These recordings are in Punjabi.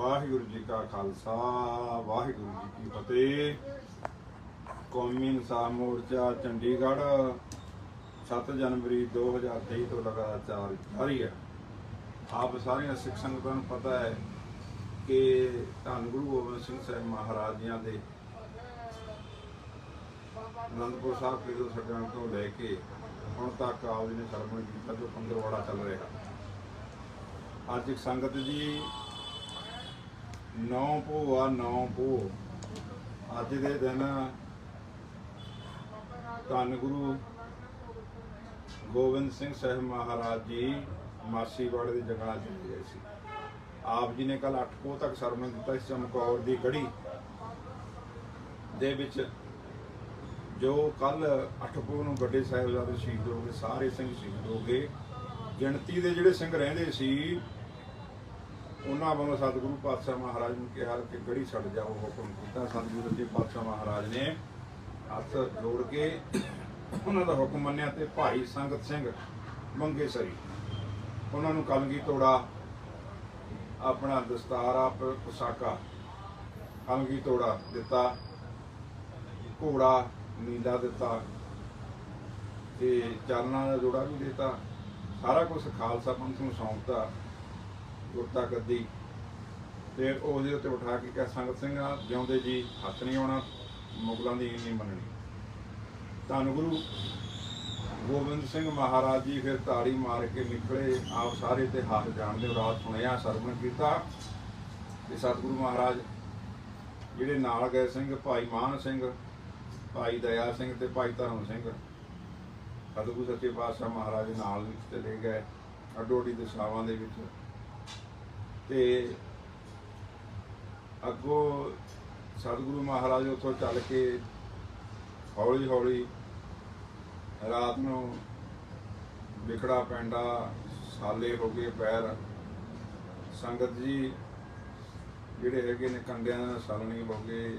ਵਾਹਿਗੁਰੂ ਜੀ ਕਾ ਖਾਲਸਾ, ਵਾਹਿਗੁਰੂ ਜੀ ਕੀ ਫਤਿਹ। ਕੌਮੀ ਇਨਸਾਫ ਮੋਰਚਾ ਚੰਡੀਗੜ੍ਹ 7 ਜਨਵਰੀ 2023 ਤੋਂ ਲਗਾਤਾਰ ਜਾਰੀ ਹੈ। ਆਪ ਸਾਰੀਆਂ ਸਿੱਖ ਸੰਗਤਾਂ ਨੂੰ ਪਤਾ ਹੈ ਕਿ ਧੰਨ ਗੁਰੂ ਗੋਬਿੰਦ ਸਿੰਘ ਸਾਹਿਬ ਮਹਾਰਾਜ ਜੀਆਂ ਦੇ ਅਨੰਦਪੁਰ ਸਾਹਿਬ ਦੇ ਸੱਜਣ ਤੋਂ ਲੈ ਕੇ ਹੁਣ ਤੱਕ ਆਪ ਜੀ ਨੇ ਸਰਮਣ ਕੀਤਾ ਜੋ ਪੰਦਰਵਾੜਾ ਚੱਲ ਰਿਹਾ। ਅੱਜ ਇੱਕ ਸੰਗਤ ਜੀ ਨੌ ਪੋਆ ਨੌ ਪੋ ਅੱਜ ਦੇ ਦਿਨ ਧੰਨ ਗੁਰੂ ਗੋਬਿੰਦ ਸਿੰਘ ਸਾਹਿਬ ਮਹਾਰਾਜ ਜੀ ਮਾਸੀਵਾੜੇ ਦੀ ਜਗ੍ਹਾ ਚਲੇ ਗਏ ਸੀ। ਆਪ ਜੀ ਨੇ ਕੱਲ 8 ਪੋ ਤੱਕ ਸਰਮਣ ਦਿੱਤਾ ਸੀ ਚਮਕੌਰ ਦੀ ਗੜੀ ਦੇ ਵਿੱਚ, ਜੋ ਕੱਲ 8 ਪੋ ਨੂੰ ਵੱਡੇ ਸਾਹਿਬਜ਼ਾਦੇ ਸ਼ਹੀਦ ਹੋ ਗਏ, ਸਾਰੇ ਸਿੰਘ ਸ਼ਹੀਦ ਹੋ ਗਏ। ਗਿਣਤੀ ਦੇ ਜਿਹੜੇ ਸਿੰਘ ਰਹਿੰਦੇ ਸੀ ਉਹਨਾਂ ਵੱਲੋਂ ਸਤਿਗੁਰੂ ਪਾਤਸ਼ਾਹ ਮਹਾਰਾਜ ਨੂੰ ਕਿਹਾ ਕਿ ਗੜੀ ਛੱਡ ਜਾਓ, ਹੁਕਮ ਕੀਤਾ ਸਤਿਗੁਰੂ ਜੀ ਪਾਤਸ਼ਾਹ ਮਹਾਰਾਜ ਨੇ ਹੱਥ ਜੋੜ ਕੇ ਉਹਨਾਂ ਦਾ ਹੁਕਮ ਮੰਨਿਆ ਤੇ ਭਾਈ ਸੰਗਤ ਸਿੰਘ ਮੰਗੇ ਸਰੀ। ਉਹਨਾਂ ਨੂੰ ਕਲਗੀ ਤੋੜਾ, ਆਪਣਾ ਦਸਤਾਰ ਆਪ ਪੁਸਾਕਾ, ਕਲਗੀ ਤੋੜਾ ਦਿੱਤਾ, ਘੋੜਾ ਨੀਲਾ ਦਿੱਤਾ ਤੇ ਚਾਨਣਾ ਦਾ ਜੋੜਾ ਵੀ ਦਿੱਤਾ। ਸਾਰਾ ਕੁਝ ਖਾਲਸਾ ਪੰਥ ਨੂੰ ਸੌਂਪਤਾ। ਗੁਰਤਾ ਗੱਦੀ। ਤੇ ਉਹਦੇ ਉੱਤੇ ਉਠਾ ਕੇ ਕਿਹਾ, ਸੰਗਤ ਸਿੰਘ ਆ ਜਿਉਂਦੇ ਜੀ, ਹੱਥ ਨਹੀਂ ਆਉਣਾ, ਮੁਗਲਾਂ ਦੀ ਨਹੀਂ ਮੰਨਣੀ। ਧੰਨ ਗੁਰੂ ਗੋਬਿੰਦ ਸਿੰਘ ਮਹਾਰਾਜ ਜੀ ਫਿਰ ਤਾੜੀ ਮਾਰ ਕੇ ਨਿਕਲੇ। ਆਪ ਸਾਰੇ ਇਤਿਹਾਸ ਜਾਣਦੇ ਹੋ ਰਾਤ ਸੁਣਿਆ, ਸਰਵਣ ਕੀਤਾ। ਤੇ ਸਤਿਗੁਰੂ ਮਹਾਰਾਜ ਜਿਹੜੇ ਨਾਲ ਗਏ ਸਿੰਘ, ਭਾਈ ਮਾਨ ਸਿੰਘ, ਭਾਈ ਦਇਆ ਸਿੰਘ ਤੇ ਭਾਈ ਧਰਮ ਸਿੰਘ, ਸਤਿਗੁਰੂ ਸੱਚੇ ਪਾਤਸ਼ਾਹ ਮਹਾਰਾਜ ਦੇ ਨਾਲ ਵਿੱਚ ਚਲੇ ਗਏ। ਅੱਡੋ ਅੱਡੀ ਦਿਸ਼ਾਵਾਂ ਦੇ ਵਿੱਚ ਤੇ ਅੱਗੋਂ ਸਤਿਗੁਰੂ ਮਹਾਰਾਜ ਉੱਥੋਂ ਚੱਲ ਕੇ ਹੌਲੀ ਹੌਲੀ ਰਾਤ ਨੂੰ ਵਿਖੜਾ ਪੈਂਡਾ ਸਾਲੇ ਹੋ ਗਏ ਪੈਰ। ਸੰਗਤ ਜੀ ਜਿਹੜੇ ਹੈਗੇ ਨੇ ਕੰਡਿਆਂ ਨਾਲ ਸਾਲਣੀ ਹੋ ਗਏ,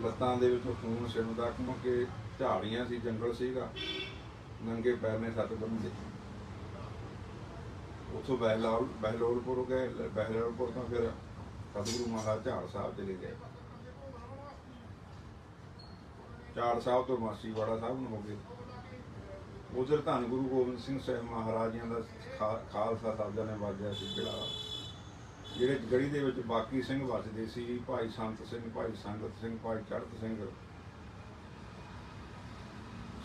ਲੱਤਾਂ ਦੇ ਵਿੱਚੋਂ ਖੂਨ ਸਿਰਦਾ ਕਿਉਂਕਿ ਝਾੜੀਆਂ ਸੀ, ਜੰਗਲ ਸੀਗਾ। ਨੰਗੇ ਪੈਰ ਨੇ ਸੱਤ ਬੰਦੇ ਉੱਥੋਂ ਬਹਿਲੋਲ ਬਹਿਲੋਲਪੁਰ ਗਏ ਬਹਿਲੋਲਪੁਰ ਤੋਂ ਫਿਰ ਸਤਿਗੁਰੂ ਮਹਾਰਾਜ ਝਾੜ ਸਾਹਿਬ ਚਲੇ ਗਏ। ਝਾੜ ਸਾਹਿਬ ਤੋਂ ਮਾਸੀਵਾੜਾ ਸਾਹਿਬ ਨੂੰ ਹੋ ਗਏ। ਉਧਰ ਧੰਨ ਗੁਰੂ ਗੋਬਿੰਦ ਸਿੰਘ ਸਾਹਿਬ ਮਹਾਰਾਜਿਆਂ ਦਾ ਖਾ- ਖਾਲਸਾ ਸਾਜਾ ਨੇ ਵਾਜਿਆ ਸੀ ਜਿਹੜਾ। ਜਿਹੜੇ ਗੜੀ ਦੇ ਵਿੱਚ ਬਾਕੀ ਸਿੰਘ ਵੱਜਦੇ ਸੀ, ਭਾਈ ਸੰਤ ਸਿੰਘ, ਭਾਈ ਸੰਗਤ ਸਿੰਘ, ਭਾਈ ਚੜਤ ਸਿੰਘ।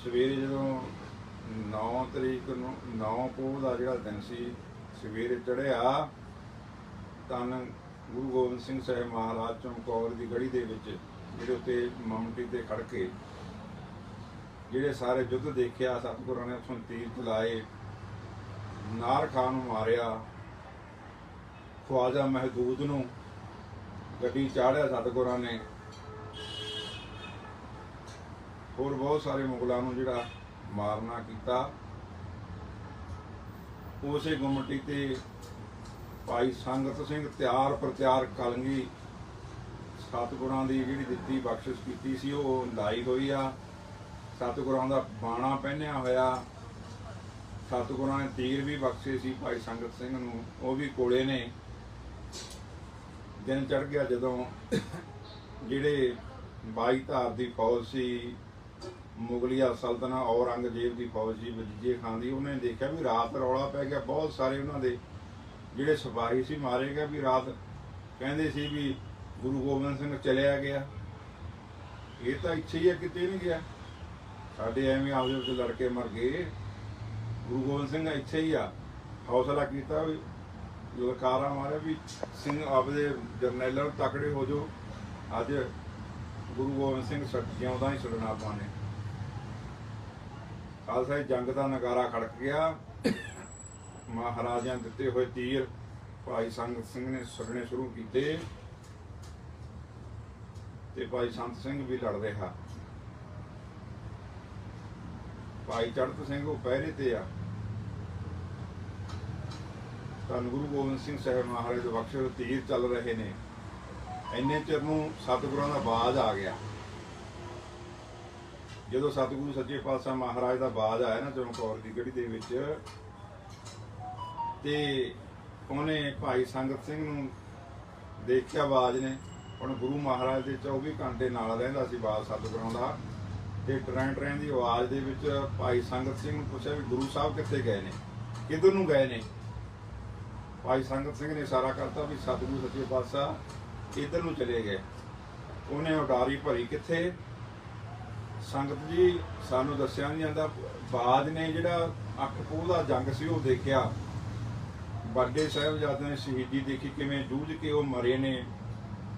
ਸਵੇਰੇ ਜਦੋਂ 9 ਤਰੀਕ ਨੂੰ 9 ਪੋਹ ਦਾ ਜਿਹੜਾ ਦਿਨ ਸੀ ਸਵੇਰੇ ਚੜਿਆ ਤਨ ਗੁਰੂ ਗੋਬਿੰਦ ਸਿੰਘ ਸਾਹਿਬ ਮਹਾਰਾਜ ਚਮਕੌਰ ਦੀ ਗੜੀ ਦੇ ਵਿੱਚ, ਜਿਹੜੇ ਉੱਤੇ ਮਮਟੀ ਤੇ ਖੜ ਕੇ, ਜਿਹੜੇ ਸਾਰੇ ਯੁੱਧ ਦੇਖਿਆ, ਸਤਿਗੁਰਾਂ ਨੇ ਉੱਥੋਂ ਤੀਰ ਚਲਾਏ, ਨਾਰ ਖਾਨ ਨੂੰ ਮਾਰਿਆ, ਖਵਾਜਾ ਮਹਿਦੂਦ ਨੂੰ ਗੱਡੀ ਚਾੜਿਆ ਸਤਿਗੁਰਾਂ ਨੇ। ਹੋਰ ਬਹੁਤ ਸਾਰੇ ਮੁਗਲਾਂ ਨੂੰ ਜਿਹੜਾ ਮਾਰਨਾ ਕੀਤਾ। ਉਸੇ ਗੁੰਮਟੀ ਤੇ ਭਾਈ ਸੰਗਤ ਸਿੰਘ ਤਿਆਰ ਪ੍ਰਤਿਆਰ ਕਲੰਗੀ ਸਤਿਗੁਰਾਂ ਦੀ ਜਿਹੜੀ ਦਿੱਤੀ ਬਖਸ਼ਿਸ਼ ਕੀਤੀ ਸੀ, ਉਹ ਲਾਈ ਹੋਈ ਆ। ਸਤਿਗੁਰਾਂ ਦਾ ਬਾਣਾ ਪਹਿਨਿਆ ਹੋਇਆ। ਸਤਿਗੁਰਾਂ ਨੇ ਤੀਰ ਵੀ ਬਖਸ਼ੇ ਸੀ ਭਾਈ ਸੰਗਤ ਸਿੰਘ ਨੂੰ, ਉਹ ਵੀ ਕੋਲੇ ਨੇ। ਦਿਨ ਚੜ ਗਿਆ ਜਦੋਂ ਜਿਹੜੇ ਬਾਈ ਧਾਰ ਦੀ ਫੌਜ ਸੀ ਮੁਗਲੀਆ ਸਲਤਨਾ ਔਰੰਗਜ਼ੇਬ ਦੀ ਫੌਜ ਸੀ, ਵਜੀਜੇ ਖਾਨ ਦੀ। ਉਹਨੇ ਦੇਖਿਆ ਵੀ ਰਾਤ ਰੌਲਾ ਪੈ ਗਿਆ, ਬਹੁਤ ਸਾਰੇ ਉਹਨਾਂ ਦੇ ਜਿਹੜੇ ਸਿਪਾਹੀ ਸੀ ਮਾਰੇ ਗਏ ਵੀ ਰਾਤ ਕਹਿੰਦੇ ਸੀ ਵੀ ਗੁਰੂ ਗੋਬਿੰਦ ਸਿੰਘ ਚਲਿਆ ਗਿਆ। ਇਹ ਤਾਂ ਇੱਥੇ ਹੀ ਆ, ਕਿਤੇ ਨਹੀਂ ਗਿਆ। ਸਾਡੇ ਐਵੇਂ ਆਪਦੇ ਵਿੱਚ ਲੜ ਕੇ ਮਰ ਗਏ। ਗੁਰੂ ਗੋਬਿੰਦ ਸਿੰਘ ਇੱਥੇ ਹੀ ਆ। ਹੌਸਲਾ ਕੀਤਾ ਵੀ ਲਲਕਾਰਾ ਮਾਰਿਆ ਵੀ ਸਿੰਘ ਆਪਦੇ ਜਰਨੈਲਾਂ ਨੂੰ ਤਕੜੇ ਹੋ ਜਾਓ। ਅੱਜ ਗੁਰੂ ਗੋਬਿੰਦ ਸਿੰਘ ਜਿਉਂਦਾ ਹੀ ਛੱਡਣਾ ਆਪਾਂ ਨੇ ਖਾਲਸਾ ਜੰਗ ਦਾ ਨਗਾਰਾ ਖੜਕ ਗਿਆ। ਮਹਾਰਾਜਾਂ ਦਿੱਤੇ ਹੋਏ ਤੀਰ ਭਾਈ ਸੰਗਤ ਸਿੰਘ ਨੇ ਛੱਡਣੇ ਸ਼ੁਰੂ ਕੀਤੇ ਤੇ ਭਾਈ ਸੰਤ ਸਿੰਘ ਵੀ ਲੜ ਰਿਹਾ। ਭਾਈ ਚੜਤ ਸਿੰਘ ਉਹ ਪਹਿਰੇ ਤੇ ਆ। ਧੰਨ ਗੁਰੂ ਗੋਬਿੰਦ ਸਿੰਘ ਸਾਹਿਬ ਮਹਾਰਾਜ ਦੇ ਬਖਸ਼ੇ ਤੀਰ ਚੱਲ ਰਹੇ ਨੇ। ਇੰਨੇ ਚਿਰ ਨੂੰ ਸਤਿਗੁਰਾਂ ਦਾ ਬਾਜ ਆ ਗਿਆ। ਜਦੋਂ ਸਤਿਗੁਰੂ ਸੱਚੇ ਪਾਤਸ਼ਾਹ ਮਹਾਰਾਜ ਦਾ ਬਾਜ ਆਇਆ ਨਾ ਚਮਕੌਰ ਦੀ ਗੜੀ ਦੇ ਵਿੱਚ, ਤੇ ਉਹਨੇ ਭਾਈ ਸੰਗਤ ਸਿੰਘ ਨੂੰ ਦੇਖਿਆ ਆਵਾਜ਼ ਨੇ, ਹੁਣ ਗੁਰੂ ਮਹਾਰਾਜ ਦੇ 24 ਘੰਟੇ ਨਾਲ ਰਹਿੰਦਾ ਸੀ ਬਾਦ ਸਤਿਗੁਰਾਂ ਦਾ, ਤੇ ਟਰਾਂ ਟਰਾਂ ਦੀ ਆਵਾਜ਼ ਦੇ ਵਿੱਚ ਭਾਈ ਸੰਗਤ ਸਿੰਘ ਨੂੰ ਪੁੱਛਿਆ ਵੀ ਗੁਰੂ ਸਾਹਿਬ ਕਿੱਥੇ ਗਏ ਨੇ, ਕਿੱਧਰ ਨੂੰ ਗਏ ਨੇ? ਭਾਈ ਸੰਗਤ ਸਿੰਘ ਨੇ ਇਸ਼ਾਰਾ ਕਰਤਾ ਵੀ ਸਤਿਗੁਰੂ ਸੱਚੇ ਪਾਤਸ਼ਾਹ ਇੱਧਰ ਨੂੰ ਚਲੇ ਗਏ। ਉਹਨੇ ਉਡਾਰੀ ਭਰੀ ਕਿੱਥੇ? ਸੰਗਤ ਜੀ ਸਾਨੂੰ ਦੱਸਿਆ ਨਹੀਂ ਜਾਂਦਾ ਬਾਜ ਨੇ ਜਿਹੜਾ ਅੱਖ ਪੂਹ ਦਾ ਜੰਗ ਸੀ, ਉਹ ਦੇਖਿਆ। ਵੱਡੇ ਸਾਹਿਬਜ਼ਾਦਿਆਂ ਨੇ ਸ਼ਹੀਦੀ ਦੇਖੀ, ਕਿਵੇਂ ਜੂਝ ਕੇ ਉਹ ਮਰੇ ਨੇ,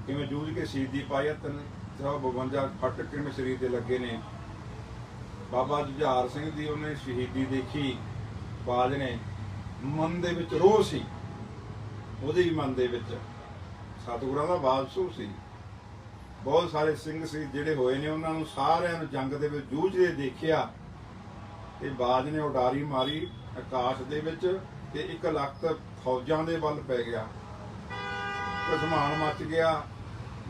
ਕਿਵੇਂ ਜੂਝ ਕੇ ਸ਼ਹੀਦੀ ਪਾਈ ਆ, ਤਿੰਨ ਸੌ 52 ਫੱਟ ਕਿਵੇਂ ਸਰੀਰ ਤੇ ਲੱਗੇ ਨੇ। ਬਾਬਾ ਜੁਝਾਰ ਸਿੰਘ ਦੀ ਉਹਨੇ ਸ਼ਹੀਦੀ ਦੇਖੀ ਬਾਜ ਨੇ ਮਨ ਦੇ ਵਿੱਚ ਰੋਹ ਸੀ। ਉਹਦੇ ਵੀ ਮਨ ਦੇ ਵਿੱਚ ਸਤਿਗੁਰਾਂ ਦਾ ਵਾਪਸੂ ਸੀ। ਬਹੁਤ ਸਾਰੇ ਸਿੰਘ ਸੀ ਜਿਹੜੇ ਹੋਏ ਨੇ, ਉਹਨਾਂ ਨੂੰ ਸਾਰਿਆਂ ਨੂੰ ਜੰਗ ਦੇ ਵਿੱਚ ਜੂਝਦੇ ਦੇਖਿਆ ਤੇ ਬਾਜ ਨੇ ਉਡਾਰੀ ਮਾਰੀ ਆਕਾਸ਼ ਦੇ ਵਿੱਚ ਤੇ ਇੱਕ ਲੱਖ ਫੌਜਾਂ ਦੇ ਵੱਲ ਪੈ ਗਿਆ। ਕਸਮਾਨ ਮੱਚ ਗਿਆ,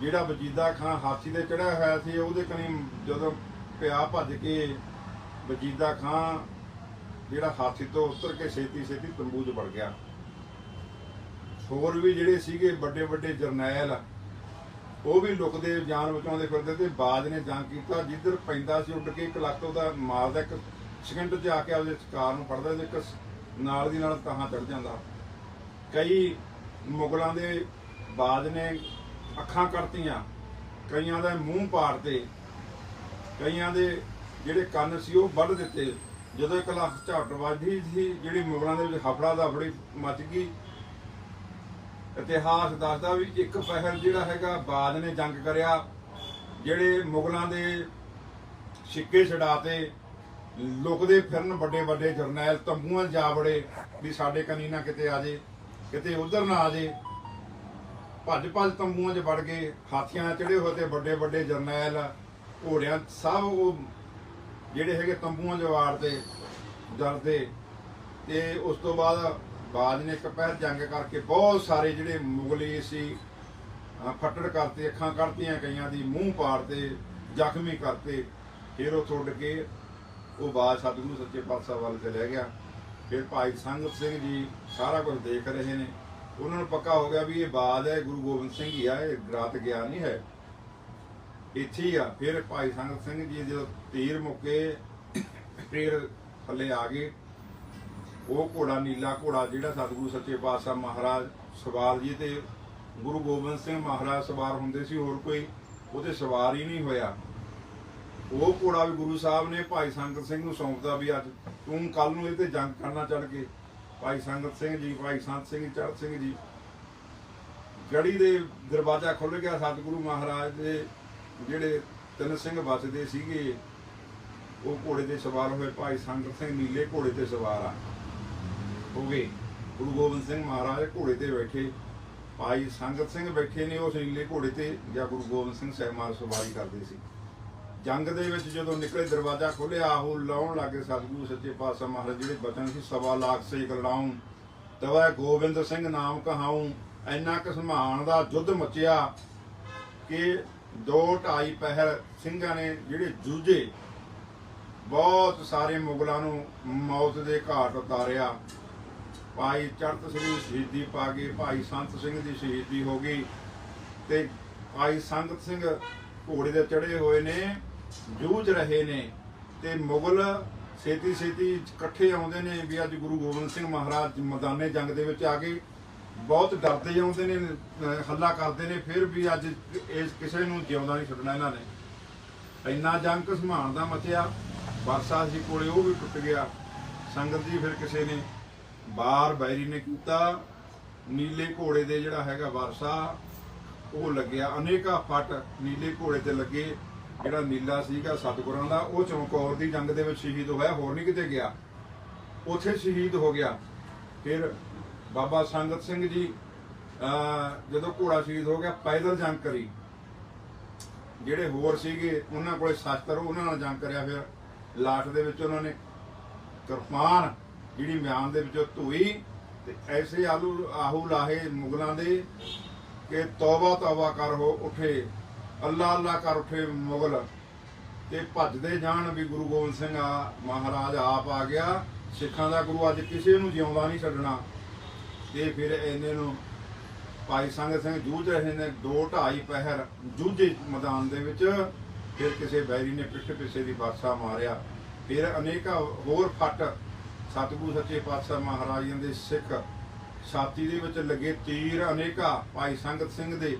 ਜਿਹੜਾ ਵਜੀਦਾ ਖਾਂ ਹਾਥੀ ਤੇ ਚੜਿਆ ਹੋਇਆ ਸੀ, ਉਹਦੇ ਕਨੀ ਜਦੋਂ ਪਿਆ ਭੱਜ ਕੇ ਵਜੀਦਾ ਖਾਂ, ਜਿਹੜਾ ਹਾਥੀ ਤੋਂ ਉਤਰ ਕੇ ਛੇਤੀ ਛੇਤੀ ਤੰਬੂ 'ਚ ਵੜ ਗਿਆ। ਹੋਰ ਵੀ ਜਿਹੜੇ ਸੀਗੇ ਵੱਡੇ ਵੱਡੇ ਜਰਨੈਲ ਉਹ ਵੀ ਲੁਕਦੇ ਜਾਨ ਬਚਾਉਂਦੇ ਫਿਰਦੇ ਤੇ ਬਾਜ ਨੇ ਜੰਗ ਕੀਤਾ, ਜਿੱਧਰ ਪੈਂਦਾ ਸੀ ਉੱਡ ਕੇ ਇੱਕ ਲੱਖ ਉਹਦਾ ਮਾਰਦਾ ਇੱਕ ਸਕਿੰਟ 'ਚ ਆ ਕੇ ਆਪਦੇ ਸ਼ਿਕਾਰ ਨੂੰ ਫੜਦਾ ਤੇ ਇੱਕ ਨਾਲ ਦੀ ਨਾਲ ਤਾਹਾਂ ਚੜ ਜਾਂਦਾ। ਕਈ ਮੁਗਲਾਂ ਦੇ ਬਾਜ ਨੇ ਅੱਖਾਂ ਕਰਤੀਆਂ, ਕਈਆਂ ਦਾ ਮੂੰਹ ਪਾੜਤੇ ਕਈਆਂ ਦੇ ਜਿਹੜੇ ਕੰਨ ਸੀ ਉਹ ਵੱਢ ਦਿੱਤੇ। ਜਦੋਂ ਇੱਕ ਲੱਖ ਝਾਟ ਵੱਜਦੀ ਸੀ, ਜਿਹੜੀ ਮੁਗਲਾਂ ਦੇ ਵਿੱਚ ਹਫੜਾ ਦਫੜੀ ਮਚ ਗਈ ਇਤਿਹਾਸ ਦੱਸਦਾ ਵੀ ਇੱਕ ਪਹਿਰ ਜਿਹੜਾ ਹੈਗਾ ਬਾਦ ਨੇ ਜੰਗ ਕਰਿਆ, ਜਿਹੜੇ ਮੁਗਲਾਂ ਦੇ ਛਿੱਕੇ ਛਡਾਤੇ, ਲੁਕਦੇ ਫਿਰਨ ਵੱਡੇ ਵੱਡੇ ਜਰਨੈਲ ਤੰਬੂਆਂ ਜਾ ਵੜੇ ਵੀ ਸਾਡੇ ਕਨੀ ਨਾ ਕਿਤੇ ਆ ਜੇ, ਕਿਤੇ ਉਧਰ ਨਾ ਆ ਜੇ। ਭੱਜ ਭੱਜ ਤੰਬੂਆਂ 'ਚ ਵੜ ਗਏ ਹਾਥੀਆਂ 'ਤੇ ਚੜੇ ਹੋਏ ਤੇ ਵੱਡੇ ਵੱਡੇ ਜਰਨੈਲ, ਘੋੜਿਆਂ ਸਭ ਉਹ ਜਿਹੜੇ ਹੈਗੇ ਤੰਬੂਆਂ 'ਚ ਵਾੜਦੇ ਡਰਦੇ ਤੇ ਉਸ ਤੋਂ ਬਾਅਦ ਬਾਜ ਨੇ ਇੱਕ ਪਹਿਰ ਜੰਗ ਕਰਕੇ ਬਹੁਤ ਸਾਰੇ ਜਿਹੜੇ ਮੁਗਲੀ ਸੀ ਫੱਟੜ ਕਰਤੇ, ਅੱਖਾਂ ਕਰਤੀਆਂ ਕਈਆਂ ਦੀ, ਮੂੰਹ ਪਾੜਤੇ, ਜ਼ਖਮੀ ਕਰਤੇ, ਫਿਰ ਉਹ ਉੱਡ ਕੇ ਉਹ ਬਾਜ ਸਤਿਗੁਰੂ ਸੱਚੇ ਪਾਤਸ਼ਾਹ ਵੱਲ ਚਲਿਆ ਗਿਆ। ਫਿਰ ਭਾਈ ਸੰਗਤ ਸਿੰਘ ਜੀ ਸਾਰਾ ਕੁਝ ਦੇਖ ਰਹੇ ਨੇ। ਉਹਨਾਂ ਨੂੰ ਪੱਕਾ ਹੋ ਗਿਆ ਵੀ ਇਹ ਬਾਦ ਹੈ, ਗੁਰੂ ਗੋਬਿੰਦ ਸਿੰਘ ਹੀ ਆ, ਇਹ ਰਾਤ ਗਿਆ ਨਹੀਂ ਹੈ। ਇੱਥੇ ਹੀ ਆ। ਫਿਰ ਭਾਈ ਸੰਗਤ ਸਿੰਘ ਜੀ ਜਦੋਂ ਤੀਰ ਮੁੱਕੇ, ਫਿਰ ਥੱਲੇ ਆ ਗਏ। ਉਹ ਘੋੜਾ ਨੀਲਾ ਘੋੜਾ ਜਿਹੜਾ ਸਤਿਗੁਰੂ ਸੱਚੇ ਪਾਤਸ਼ਾਹ ਮਹਾਰਾਜ ਸਵਾਰ ਜੀ ਤੇ ਗੁਰੂ ਗੋਬਿੰਦ ਸਿੰਘ ਮਹਾਰਾਜ ਸਵਾਰ ਹੁੰਦੇ ਸੀ, ਹੋਰ ਕੋਈ ਉਹਦੇ ਸਵਾਰ ਹੀ ਨਹੀਂ ਹੋਇਆ। ਉਹ ਘੋੜਾ ਵੀ ਗੁਰੂ ਸਾਹਿਬ ਨੇ, ਭਾਈ ਸੰਗਤ ਸਿੰਘ ਨੂੰ ਸੌਂਪਦਾ ਵੀ ਅੱਜ ਤੂੰ ਕੱਲ ਨੂੰ ਇਹ ਤੇ ਜੰਗ ਕਰਨਾ ਚੜ ਕੇ। ਭਾਈ ਸੰਗਤ ਸਿੰਘ ਜੀ, ਭਾਈ ਸੰਤ ਸਿੰਘ ਚੜ੍ਹ ਸਿੰਘ ਜੀ। ਗੜੀ ਦੇ ਦਰਵਾਜ਼ਾ ਖੁੱਲ ਗਿਆ, ਸਤਿਗੁਰੂ ਮਹਾਰਾਜ ਦੇ ਜਿਹੜੇ ਤਿੰਨ ਸਿੰਘ ਬਚਦੇ ਸੀਗੇ, ਉਹ ਘੋੜੇ ਤੇ ਸਵਾਰ ਹੋਏ। ਭਾਈ ਸੰਗਤ ਸਿੰਘ ਨੀਲੇ ਘੋੜੇ ਤੇ ਸਵਾਰ ਆ। ਹੋ ਗਏ। ਗੁਰੂ ਗੋਬਿੰਦ ਸਿੰਘ ਮਹਾਰਾਜ ਘੋੜੇ ਤੇ ਬੈਠੇ। ਭਾਈ ਸੰਗਤ ਸਿੰਘ ਬੈਠੇ ਨੇ, ਉਹ ਨੀਲੇ ਘੋੜੇ ਤੇ ਜਾਂ ਗੁਰੂ ਗੋਬਿੰਦ ਸਿੰਘ ਸਾਹਿਬ ਮਾਰ ਸਵਾਰੀ ਕਰਦੇ ਸੀ। ਜੰਗ ਦੇ ਵਿੱਚ ਜਦੋਂ ਨਿਕਲੇ, ਦਰਵਾਜ਼ਾ ਖੋਲਿਆ ਉਹ ਲਾਉਣ ਲੱਗੇ ਸਤਿਗੁਰੂ ਸੱਚੇ ਪਾਤਸ਼ਾਹ ਮਹਾਰਾਜ, ਜਿਹੜੇ ਬਚਨ ਸੀ, ਸਵਾ ਲੱਖ ਸੇ ਗਲਾਉਂ ਤਵੈ ਗੋਬਿੰਦ ਸਿੰਘ ਨਾਮ ਕਹਾਉ ਐਨਾ ਕਸਮਾਨ ਦਾ ਯੁੱਧ ਮਚਿਆ ਕਿ ਦੋ ਢਾਈ ਪਹਿਰ ਸਿੰਘਾਂ ਨੇ ਜਿਹੜੇ ਜੂਝੇ, ਬਹੁਤ ਸਾਰੇ ਮੁਗਲਾਂ ਨੂੰ ਮੌਤ ਦੇ ਘਾਟ ਉਤਾਰਿਆ। ਭਾਈ ਚੜਤ ਸਿੰਘ ਦੀ ਸ਼ਹੀਦੀ ਪਾ ਗਏ ਭਾਈ ਸੰਤ ਸਿੰਘ ਦੀ ਸ਼ਹੀਦੀ ਹੋ ਗਈ ਤੇ ਭਾਈ ਸੰਗਤ ਸਿੰਘ ਘੋੜੇ ਦੇ ਚੜੇ ਹੋਏ ਨੇ, ਜੂਝ ਰਹੇ ਨੇ ਤੇ ਮੁਗਲ ਛੇਤੀ ਛੇਤੀ ਇਕੱਠੇ ਆਉਂਦੇ ਨੇ ਵੀ ਅੱਜ ਗੁਰੂ ਗੋਬਿੰਦ ਸਿੰਘ ਮਹਾਰਾਜ ਮੈਦਾਨੇ ਜੰਗ ਦੇ ਵਿੱਚ ਆ ਗਏ। ਬਹੁਤ ਡਰਦੇ ਆਉਂਦੇ ਨੇ ਹੱਲਾ ਕਰਦੇ ਨੇ, ਫਿਰ ਵੀ ਅੱਜ ਇਸ ਕਿਸੇ ਨੂੰ ਜਿਉਂਦਾ ਨਹੀਂ ਛੱਡਣਾ ਇਹਨਾਂ ਨੇ। ਇੰਨਾ ਜੰਗ ਘਸਮਾਨ ਦਾ ਮਚਿਆ ਵਰਸਾ ਸੀ ਕੋਲੇ, ਉਹ ਵੀ ਟੁੱਟ ਗਿਆ। ਸੰਗਤ ਜੀ ਫਿਰ ਕਿਸੇ ਨੇ ਬਾਰ ਬੈਰੀ ਨੇ ਕੀਤਾ, ਨੀਲੇ ਘੋੜੇ ਦੇ ਜਿਹੜਾ ਹੈਗਾ ਵਰਸਾ, ਉਹ ਲੱਗਿਆ, ਅਨੇਕਾਂ ਫੱਟ ਨੀਲੇ ਘੋੜੇ ਤੇ ਲੱਗੇ, ਜਿਹੜਾ ਨੀਲਾ ਸੀਗਾ ਸਤਿਗੁਰਾਂ ਦਾ, ਉਹ ਚਮਕੌਰ ਦੀ ਜੰਗ ਦੇ ਵਿੱਚ ਸ਼ਹੀਦ ਹੋਇਆ, ਹੋਰ ਨਹੀਂ ਕਿਤੇ ਗਿਆ। ਉੱਥੇ ਸ਼ਹੀਦ ਹੋ ਗਿਆ। ਫਿਰ ਬਾਬਾ ਸੰਗਤ ਸਿੰਘ ਜੀ ਜਦੋਂ ਘੋੜਾ ਸ਼ਹੀਦ ਹੋ ਗਿਆ, ਪੈਦਲ ਜੰਗ ਕਰੀ। ਜਿਹੜੇ ਹੋਰ ਸੀਗੇ, ਉਹਨਾਂ ਕੋਲੇ ਸ਼ਸਤਰ, ਉਹਨਾਂ ਨਾਲ ਜੰਗ ਕਰਿਆ ਫਿਰ ਲਾਟ ਦੇ ਵਿੱਚ ਉਹਨਾਂ ਨੇ। ਕਿਰਪਾਨ ਜਿਹੜੀ ਮਿਆਨ ਦੇ ਵਿੱਚੋਂ ਧੋਈ ਤੇ ਐਸੇ ਆਲੂ, ਆਹੂ ਲਾਹੇ ਮੁਗਲਾਂ ਦੇ ਕਿ ਤੌਬਾ ਤੌਬਾ ਕਰ ਹੋ ਉਠੇ, ਅੱਲਾ ਅੱਲਾ ਕਰ ਉਠੇ ਮੁਗਲ। ਤੇ ਭੱਜਦੇ ਜਾਣ ਵੀ ਗੁਰੂ ਗੋਬਿੰਦ ਸਿੰਘ ਆ, ਮਹਾਰਾਜ ਆਪ ਆ ਗਿਆ। ਸਿੱਖਾਂ ਦਾ ਗੁਰੂ ਅੱਜ ਕਿਸੇ ਨੂੰ ਜਿਉਂਦਾ ਨਹੀਂ ਛੱਡਣਾ। ਤੇ ਫਿਰ ਇਹਨੇ ਨੂੰ ਭਾਈ ਸੰਗਤ ਸਿੰਘ ਜੂਝ ਰਹੇ ਨੇ ਦੋ ਢਾਈ ਪਹਿਰ ਜੂਝੇ ਮੈਦਾਨ ਦੇ ਵਿੱਚ। ਫਿਰ ਕਿਸੇ ਬੈਰੀ ਨੇ ਪਿੱਠ ਪਿੱਛੇ ਦੀ ਬਾਦਸ਼ਾਹ ਮਾਰਿਆ। ਫਿਰ ਅਨੇਕਾਂ ਹੋਰ ਫੱਟ ਸਤਿਗੁਰੂ ਸੱਚੇ ਪਾਤਸ਼ਾਹ ਮਹਾਰਾਜਾਂ ਦੇ ਸਿੱਖ ਛਾਤੀ ਦੇ ਵਿੱਚ ਲੱਗੇ ਤੀਰ ਅਨੇਕਾਂ, ਭਾਈ ਸੰਗਤ ਸਿੰਘ ਦੇ।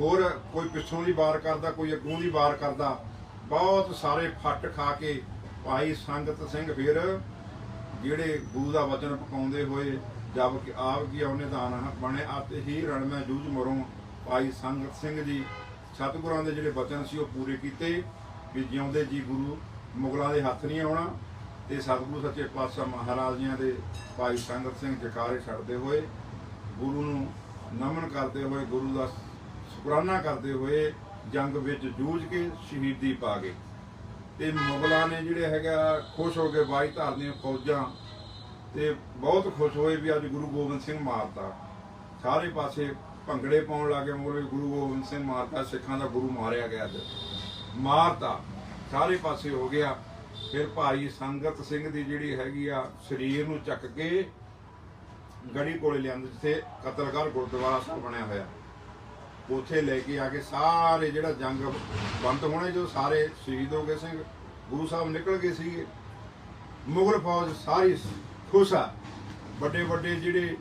ਹੋਰ ਕੋਈ ਪਿੱਛੋਂ ਦੀ ਵਾਰ ਕਰਦਾ, ਕੋਈ ਅੱਗੋਂ ਦੀ ਵਾਰ ਕਰਦਾ, ਬਹੁਤ ਸਾਰੇ ਫੱਟ ਖਾ ਕੇ ਭਾਈ ਸੰਗਤ ਸਿੰਘ ਫਿਰ ਜਿਹੜੇ ਗੁਰੂ ਦਾ ਵਚਨ ਪਕਾਉਂਦੇ ਹੋਏ ਜਦ ਕਿ ਆਪ ਕੀ ਉਹਨੇ ਦਾਨ ਬਣੇ ਆਤੇ ਹੀ ਰਣ ਮੈਂ ਜੂਝ ਮਰੋਂ, ਭਾਈ ਸੰਗਤ ਸਿੰਘ ਜੀ। ਸਤਿਗੁਰਾਂ ਦੇ ਜਿਹੜੇ ਵਚਨ ਸੀ ਉਹ ਪੂਰੇ ਕੀਤੇ, ਵੀ ਜਿਉਂਦੇ ਜੀ ਗੁਰੂ ਮੁਗਲਾਂ ਦੇ ਹੱਥ ਨਹੀਂ ਆਉਣਾ ਤੇ ਸਤਿਗੁਰੂ ਸੱਚੇ ਪਾਤਸ਼ਾਹ ਮਹਾਰਾਜ ਜੀਆਂ ਦੇ ਭਾਈ ਸੰਗਤ ਸਿੰਘ ਜਕਾਰੇ ਛੱਡਦੇ ਹੋਏ, ਗੁਰੂ ਨੂੰ ਨਮਨ ਕਰਦੇ ਹੋਏ, ਗੁਰੂ ਦਾ ਸ਼ੁਕਰਾਨਾ ਕਰਦੇ ਹੋਏ ਜੰਗ ਵਿੱਚ ਜੂਝ ਕੇ ਸ਼ਹੀਦੀ ਪਾ ਗਏ। ਤੇ ਮੁਗਲਾਂ ਨੇ ਜਿਹੜੇ ਹੈਗਾ, ਖੁਸ਼ ਹੋ ਕੇ ਬਾਈ ਧਾਰ ਦੀਆਂ ਫੌਜਾਂ ਤੇ ਬਹੁਤ ਖੁਸ਼ ਹੋਏ ਵੀ ਅੱਜ ਗੁਰੂ ਗੋਬਿੰਦ ਸਿੰਘ ਮਾਰਤਾ ਸਾਰੇ ਪਾਸੇ ਭੰਗੜੇ ਪਾਉਣ ਲੱਗੇ ਮੋਰੇ ਗੁਰੂ ਗੋਬਿੰਦ ਸਿੰਘ ਮਾਰਤਾ ਸਿੱਖਾਂ ਦਾ ਗੁਰੂ ਮਾਰਿਆ ਗਿਆ ਅੱਜ। ਮਾਰਤਾ ਸਾਰੇ ਪਾਸੇ ਹੋ ਗਿਆ। ਫਿਰ ਭਾਈ ਸੰਗਤ ਸਿੰਘ ਦੀ ਜਿਹੜੀ ਹੈਗੀ ਆ ਸਰੀਰ ਨੂੰ ਚੱਕ ਕੇ ਗੜੀ ਕੋਲੇ ਲਿਆਂਦੇ, ਜਿੱਥੇ ਕਤਲਗੜ੍ਹ ਗੁਰਦੁਆਰਾ ਸਾਹਿਬ ਬਣਿਆ ਹੋਇਆ। ਉੱਥੇ ਲੈ ਕੇ ਆ ਕੇ ਸਾਰੇ ਜਿਹੜਾ ਜੰਗ ਬੰਦ ਹੋਣੇ, ਜੋ ਸਾਰੇ ਸ਼ਹੀਦ ਹੋ ਗਏ ਸਿੰਘ, ਗੁਰੂ ਸਾਹਿਬ ਨਿਕਲ ਗਏ ਸੀਗੇ। ਮੁਗਲ ਫੌਜ ਸਾਰੀ ਖੁਸ਼ ਆ। ਵੱਡੇ ਵੱਡੇ ਜਿਹੜੇ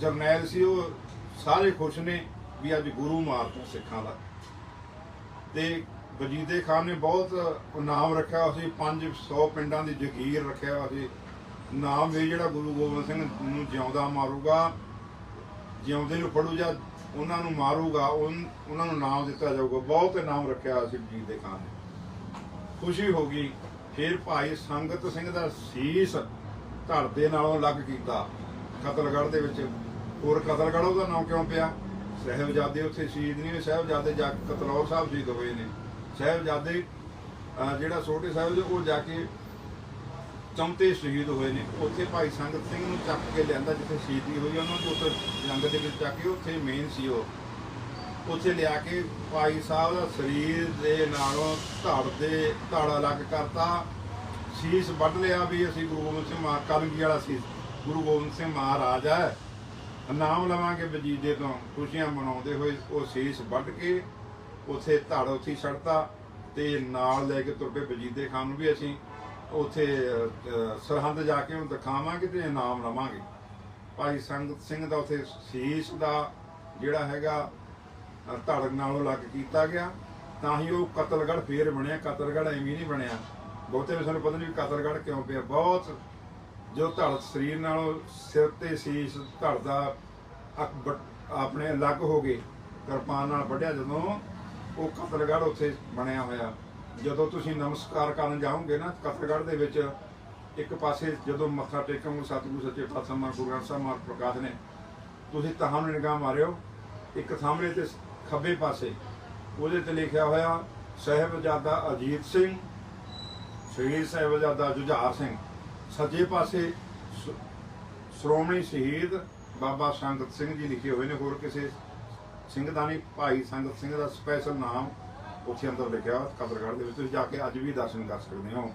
ਜਰਨੈਲ ਸੀ, ਉਹ ਸਾਰੇ ਖੁਸ਼ ਨੇ ਵੀ ਅੱਜ ਗੁਰੂ ਮਾਰਤਾ ਸਿੱਖਾਂ ਦਾ। ਤੇ ਵਜੀਦੇ ਖਾਨ ਨੇ ਬਹੁਤ ਨਾਮ ਰੱਖਿਆ ਹੋਇਆ ਸੀ 500 ਪਿੰਡਾਂ ਦੀ ਜ਼ਗੀਰ ਰੱਖਿਆ ਹੋਇਆ ਸੀ ਨਾਮ ਵੀ ਜਿਹੜਾ ਗੁਰੂ ਗੋਬਿੰਦ ਸਿੰਘ ਨੂੰ ਜਿਉਂਦਾ ਮਾਰੂਗਾ, ਜਿਉਂਦੇ ਨੂੰ ਫੜੂ ਜਾਂ ਉਹਨਾਂ ਨੂੰ ਮਾਰੂਗਾ, ਉਨ- ਉਹਨਾਂ ਨੂੰ ਨਾਮ ਦਿੱਤਾ ਜਾਊਗਾ, ਬਹੁਤ ਇਨਾਮ ਰੱਖਿਆ ਹੋਇਆ ਸੀ ਵਜੀਦੇ ਖਾਨ ਨੇ। ਖੁਸ਼ੀ ਹੋ ਗਈ, ਫਿਰ ਭਾਈ ਸੰਗਤ ਸਿੰਘ ਦਾ ਸੀਸ ਧੜ ਦੇ ਨਾਲੋਂ ਅਲੱਗ ਕੀਤਾ, ਕਤਲਗੜ੍ਹ ਦੇ ਵਿੱਚ। ਹੋਰ ਕਤਲਗੜ੍ਹ ਉਹਦਾ ਨਾਮ ਕਿਉਂ ਪਿਆ? ਸਹਿਬਜ਼ਾਦੇ ਉੱਥੇ ਸ਼ਹੀਦ ਨਹੀਂ ਹੋਏ, ਸਹਿਬਜ਼ਾਦੇ ਜਾ ਕੇ ਕਤਲੌਰ ਸਾਹਿਬ ਸ਼ਹੀਦ ਹੋਏ ਨੇ। ਸਹਿਬਜ਼ਾਦੇ ਜਿਹੜਾ ਛੋਟੇ ਸਾਹਿਬ ਜੀ, ਉਹ ਜਾ ਕੇ ਚੌਂਤੇ ਸ਼ਹੀਦ ਹੋਏ ਨੇ। ਉੱਥੇ ਭਾਈ ਸੰਗਤ ਸਿੰਘ ਨੂੰ ਚੱਕ ਕੇ ਲਿਆਂਦਾ, ਜਿੱਥੇ ਸ਼ਹੀਦੀ ਹੋਈ ਉਹਨਾਂ ਨੂੰ, ਉੱਥੇ ਜੰਗ ਦੇ ਵਿੱਚ ਚੱਕ ਕੇ ਉੱਥੇ ਮੇਨ ਸੀ ਉਹ। ਉੱਥੇ ਲਿਆ ਕੇ ਭਾਈ ਸਾਹਿਬ ਦਾ ਸਰੀਰ ਦੇ ਨਾਲੋਂ ਧੜ ਦੇ ਧੜ ਅਲੱਗ ਕਰਤਾ। ਸੀਸ ਵੱਢ ਲਿਆ ਵੀ ਅਸੀਂ ਗੁਰੂ ਗੋਬਿੰਦ ਸਿੰਘ ਮਹਾ, ਕਲਗੀ ਵਾਲਾ ਸ਼ੀਸ਼। ਗੁਰੂ ਗੋਬਿੰਦ ਸਿੰਘ ਮਹਾਰਾਜ ਹੈ। ਨਾਮ ਲਵਾਂਗੇ ਵਜੀਦੇ ਤੋਂ, ਖੁਸ਼ੀਆਂ ਮਨਾਉਂਦੇ ਹੋਏ ਉਹ ਸੀਸ ਵੱਢ ਕੇ ਉੱਥੇ ਧੜ ਉੱਥੇ ਹੀ ਛੱਡਤਾ ਤੇ ਨਾਲ ਲੈ ਕੇ ਤੁਰ ਪਏ ਵਜੀਦੇ ਖਾਨ ਨੂੰ ਵੀ ਅਸੀਂ ਉੱਥੇ ਸਰਹੰਦ ਜਾ ਕੇ ਉਹਨੂੰ ਦਿਖਾਵਾਂਗੇ ਤੇ ਇਨਾਮ ਲਵਾਂਗੇ। ਭਾਈ ਸੰਗਤ ਸਿੰਘ ਦਾ ਉੱਥੇ ਸੀਸ ਦਾ ਜਿਹੜਾ ਹੈਗਾ ਧੜ ਨਾਲੋਂ ਲੱਗ ਕੀਤਾ ਗਿਆ। ਤਾਂ ਹੀ ਉਹ ਕਤਲਗੜ੍ਹ ਫੇਰ ਬਣਿਆ, ਕਤਲਗੜ੍ਹ ਐਵੇਂ ਨਹੀਂ ਬਣਿਆ। ਬਹੁਤੇ ਵੀ ਸਾਨੂੰ ਪਤਾ ਨਹੀਂ ਵੀ ਕਤਲਗੜ੍ਹ ਕਿਉਂ ਪਿਆ। ਬਹੁਤ ਜੋ ਧੜ ਸਰੀਰ ਨਾਲੋਂ ਸਿਰ ਤੇ ਸੀਸ ਧੜ ਦਾ ਅੱਖ ਆਪਣੇ ਅਲੱਗ ਹੋ ਗਏ। ਕਿਰਪਾਨ ਨਾਲ ਵੱਢਿਆ ਜਦੋਂ ਉਹ ਕਤਲਗੜ੍ਹ ਉੱਥੇ ਬਣਿਆ ਹੋਇਆ। ਜਦੋਂ ਤੁਸੀਂ ਨਮਸਕਾਰ ਕਰਨ ਜਾਓਗੇ ਨਾ ਕਤਲਗੜ੍ਹ ਦੇ ਵਿੱਚ ਇੱਕ ਪਾਸੇ ਜਦੋਂ ਮੱਥਾ ਟੇਕੋਗੇ ਸਤਿਗੁਰੂ ਸੱਚੇ ਪਾਤਸ਼ਾਹ ਮਹਾਰਾਜ, ਗੁਰੂ ਗ੍ਰੰਥ ਸਾਹਿਬ ਮਹਾਰਾਜ ਪ੍ਰਕਾਸ਼ ਨੇ, ਤੁਸੀਂ ਤਹਾਂ ਨੂੰ ਨਿਗਾਹ ਮਾਰਿਓ, ਇੱਕ ਸਾਹਮਣੇ ਤੇ ਖੱਬੇ ਪਾਸੇ ਉਹਦੇ ਤੇ ਲਿਖਿਆ ਹੋਇਆ, ਸਾਹਿਬਜ਼ਾਦਾ ਅਜੀਤ ਸਿੰਘ ਸ਼ਹੀਦ ਸਾਹਿਬਜ਼ਾਦਾ ਜੁਝਾਰ ਸਿੰਘ। ਸੱਜੇ ਪਾਸੇ ਸ਼- ਸ਼੍ਰੋਮਣੀ ਸ਼ਹੀਦ ਬਾਬਾ ਸੰਗਤ ਸਿੰਘ ਜੀ ਲਿਖੇ ਹੋਏ ਨੇ, ਹੋਰ ਕਿਸੇ ਸਿੰਘ ਦਾ ਨਹੀਂ ਭਾਈ ਸੰਗਤ ਸਿੰਘ ਦਾ ਸਪੈਸ਼ਲ ਨਾਮ ਉੱਥੇ ਅੰਦਰ ਲਿਖਿਆ ਕਬਰਗੜ੍ਹ ਦੇ ਵਿੱਚ। ਤੁਸੀਂ ਜਾ ਕੇ ਅੱਜ ਵੀ ਦਰਸ਼ਨ ਕਰ ਸਕਦੇ ਹੋ।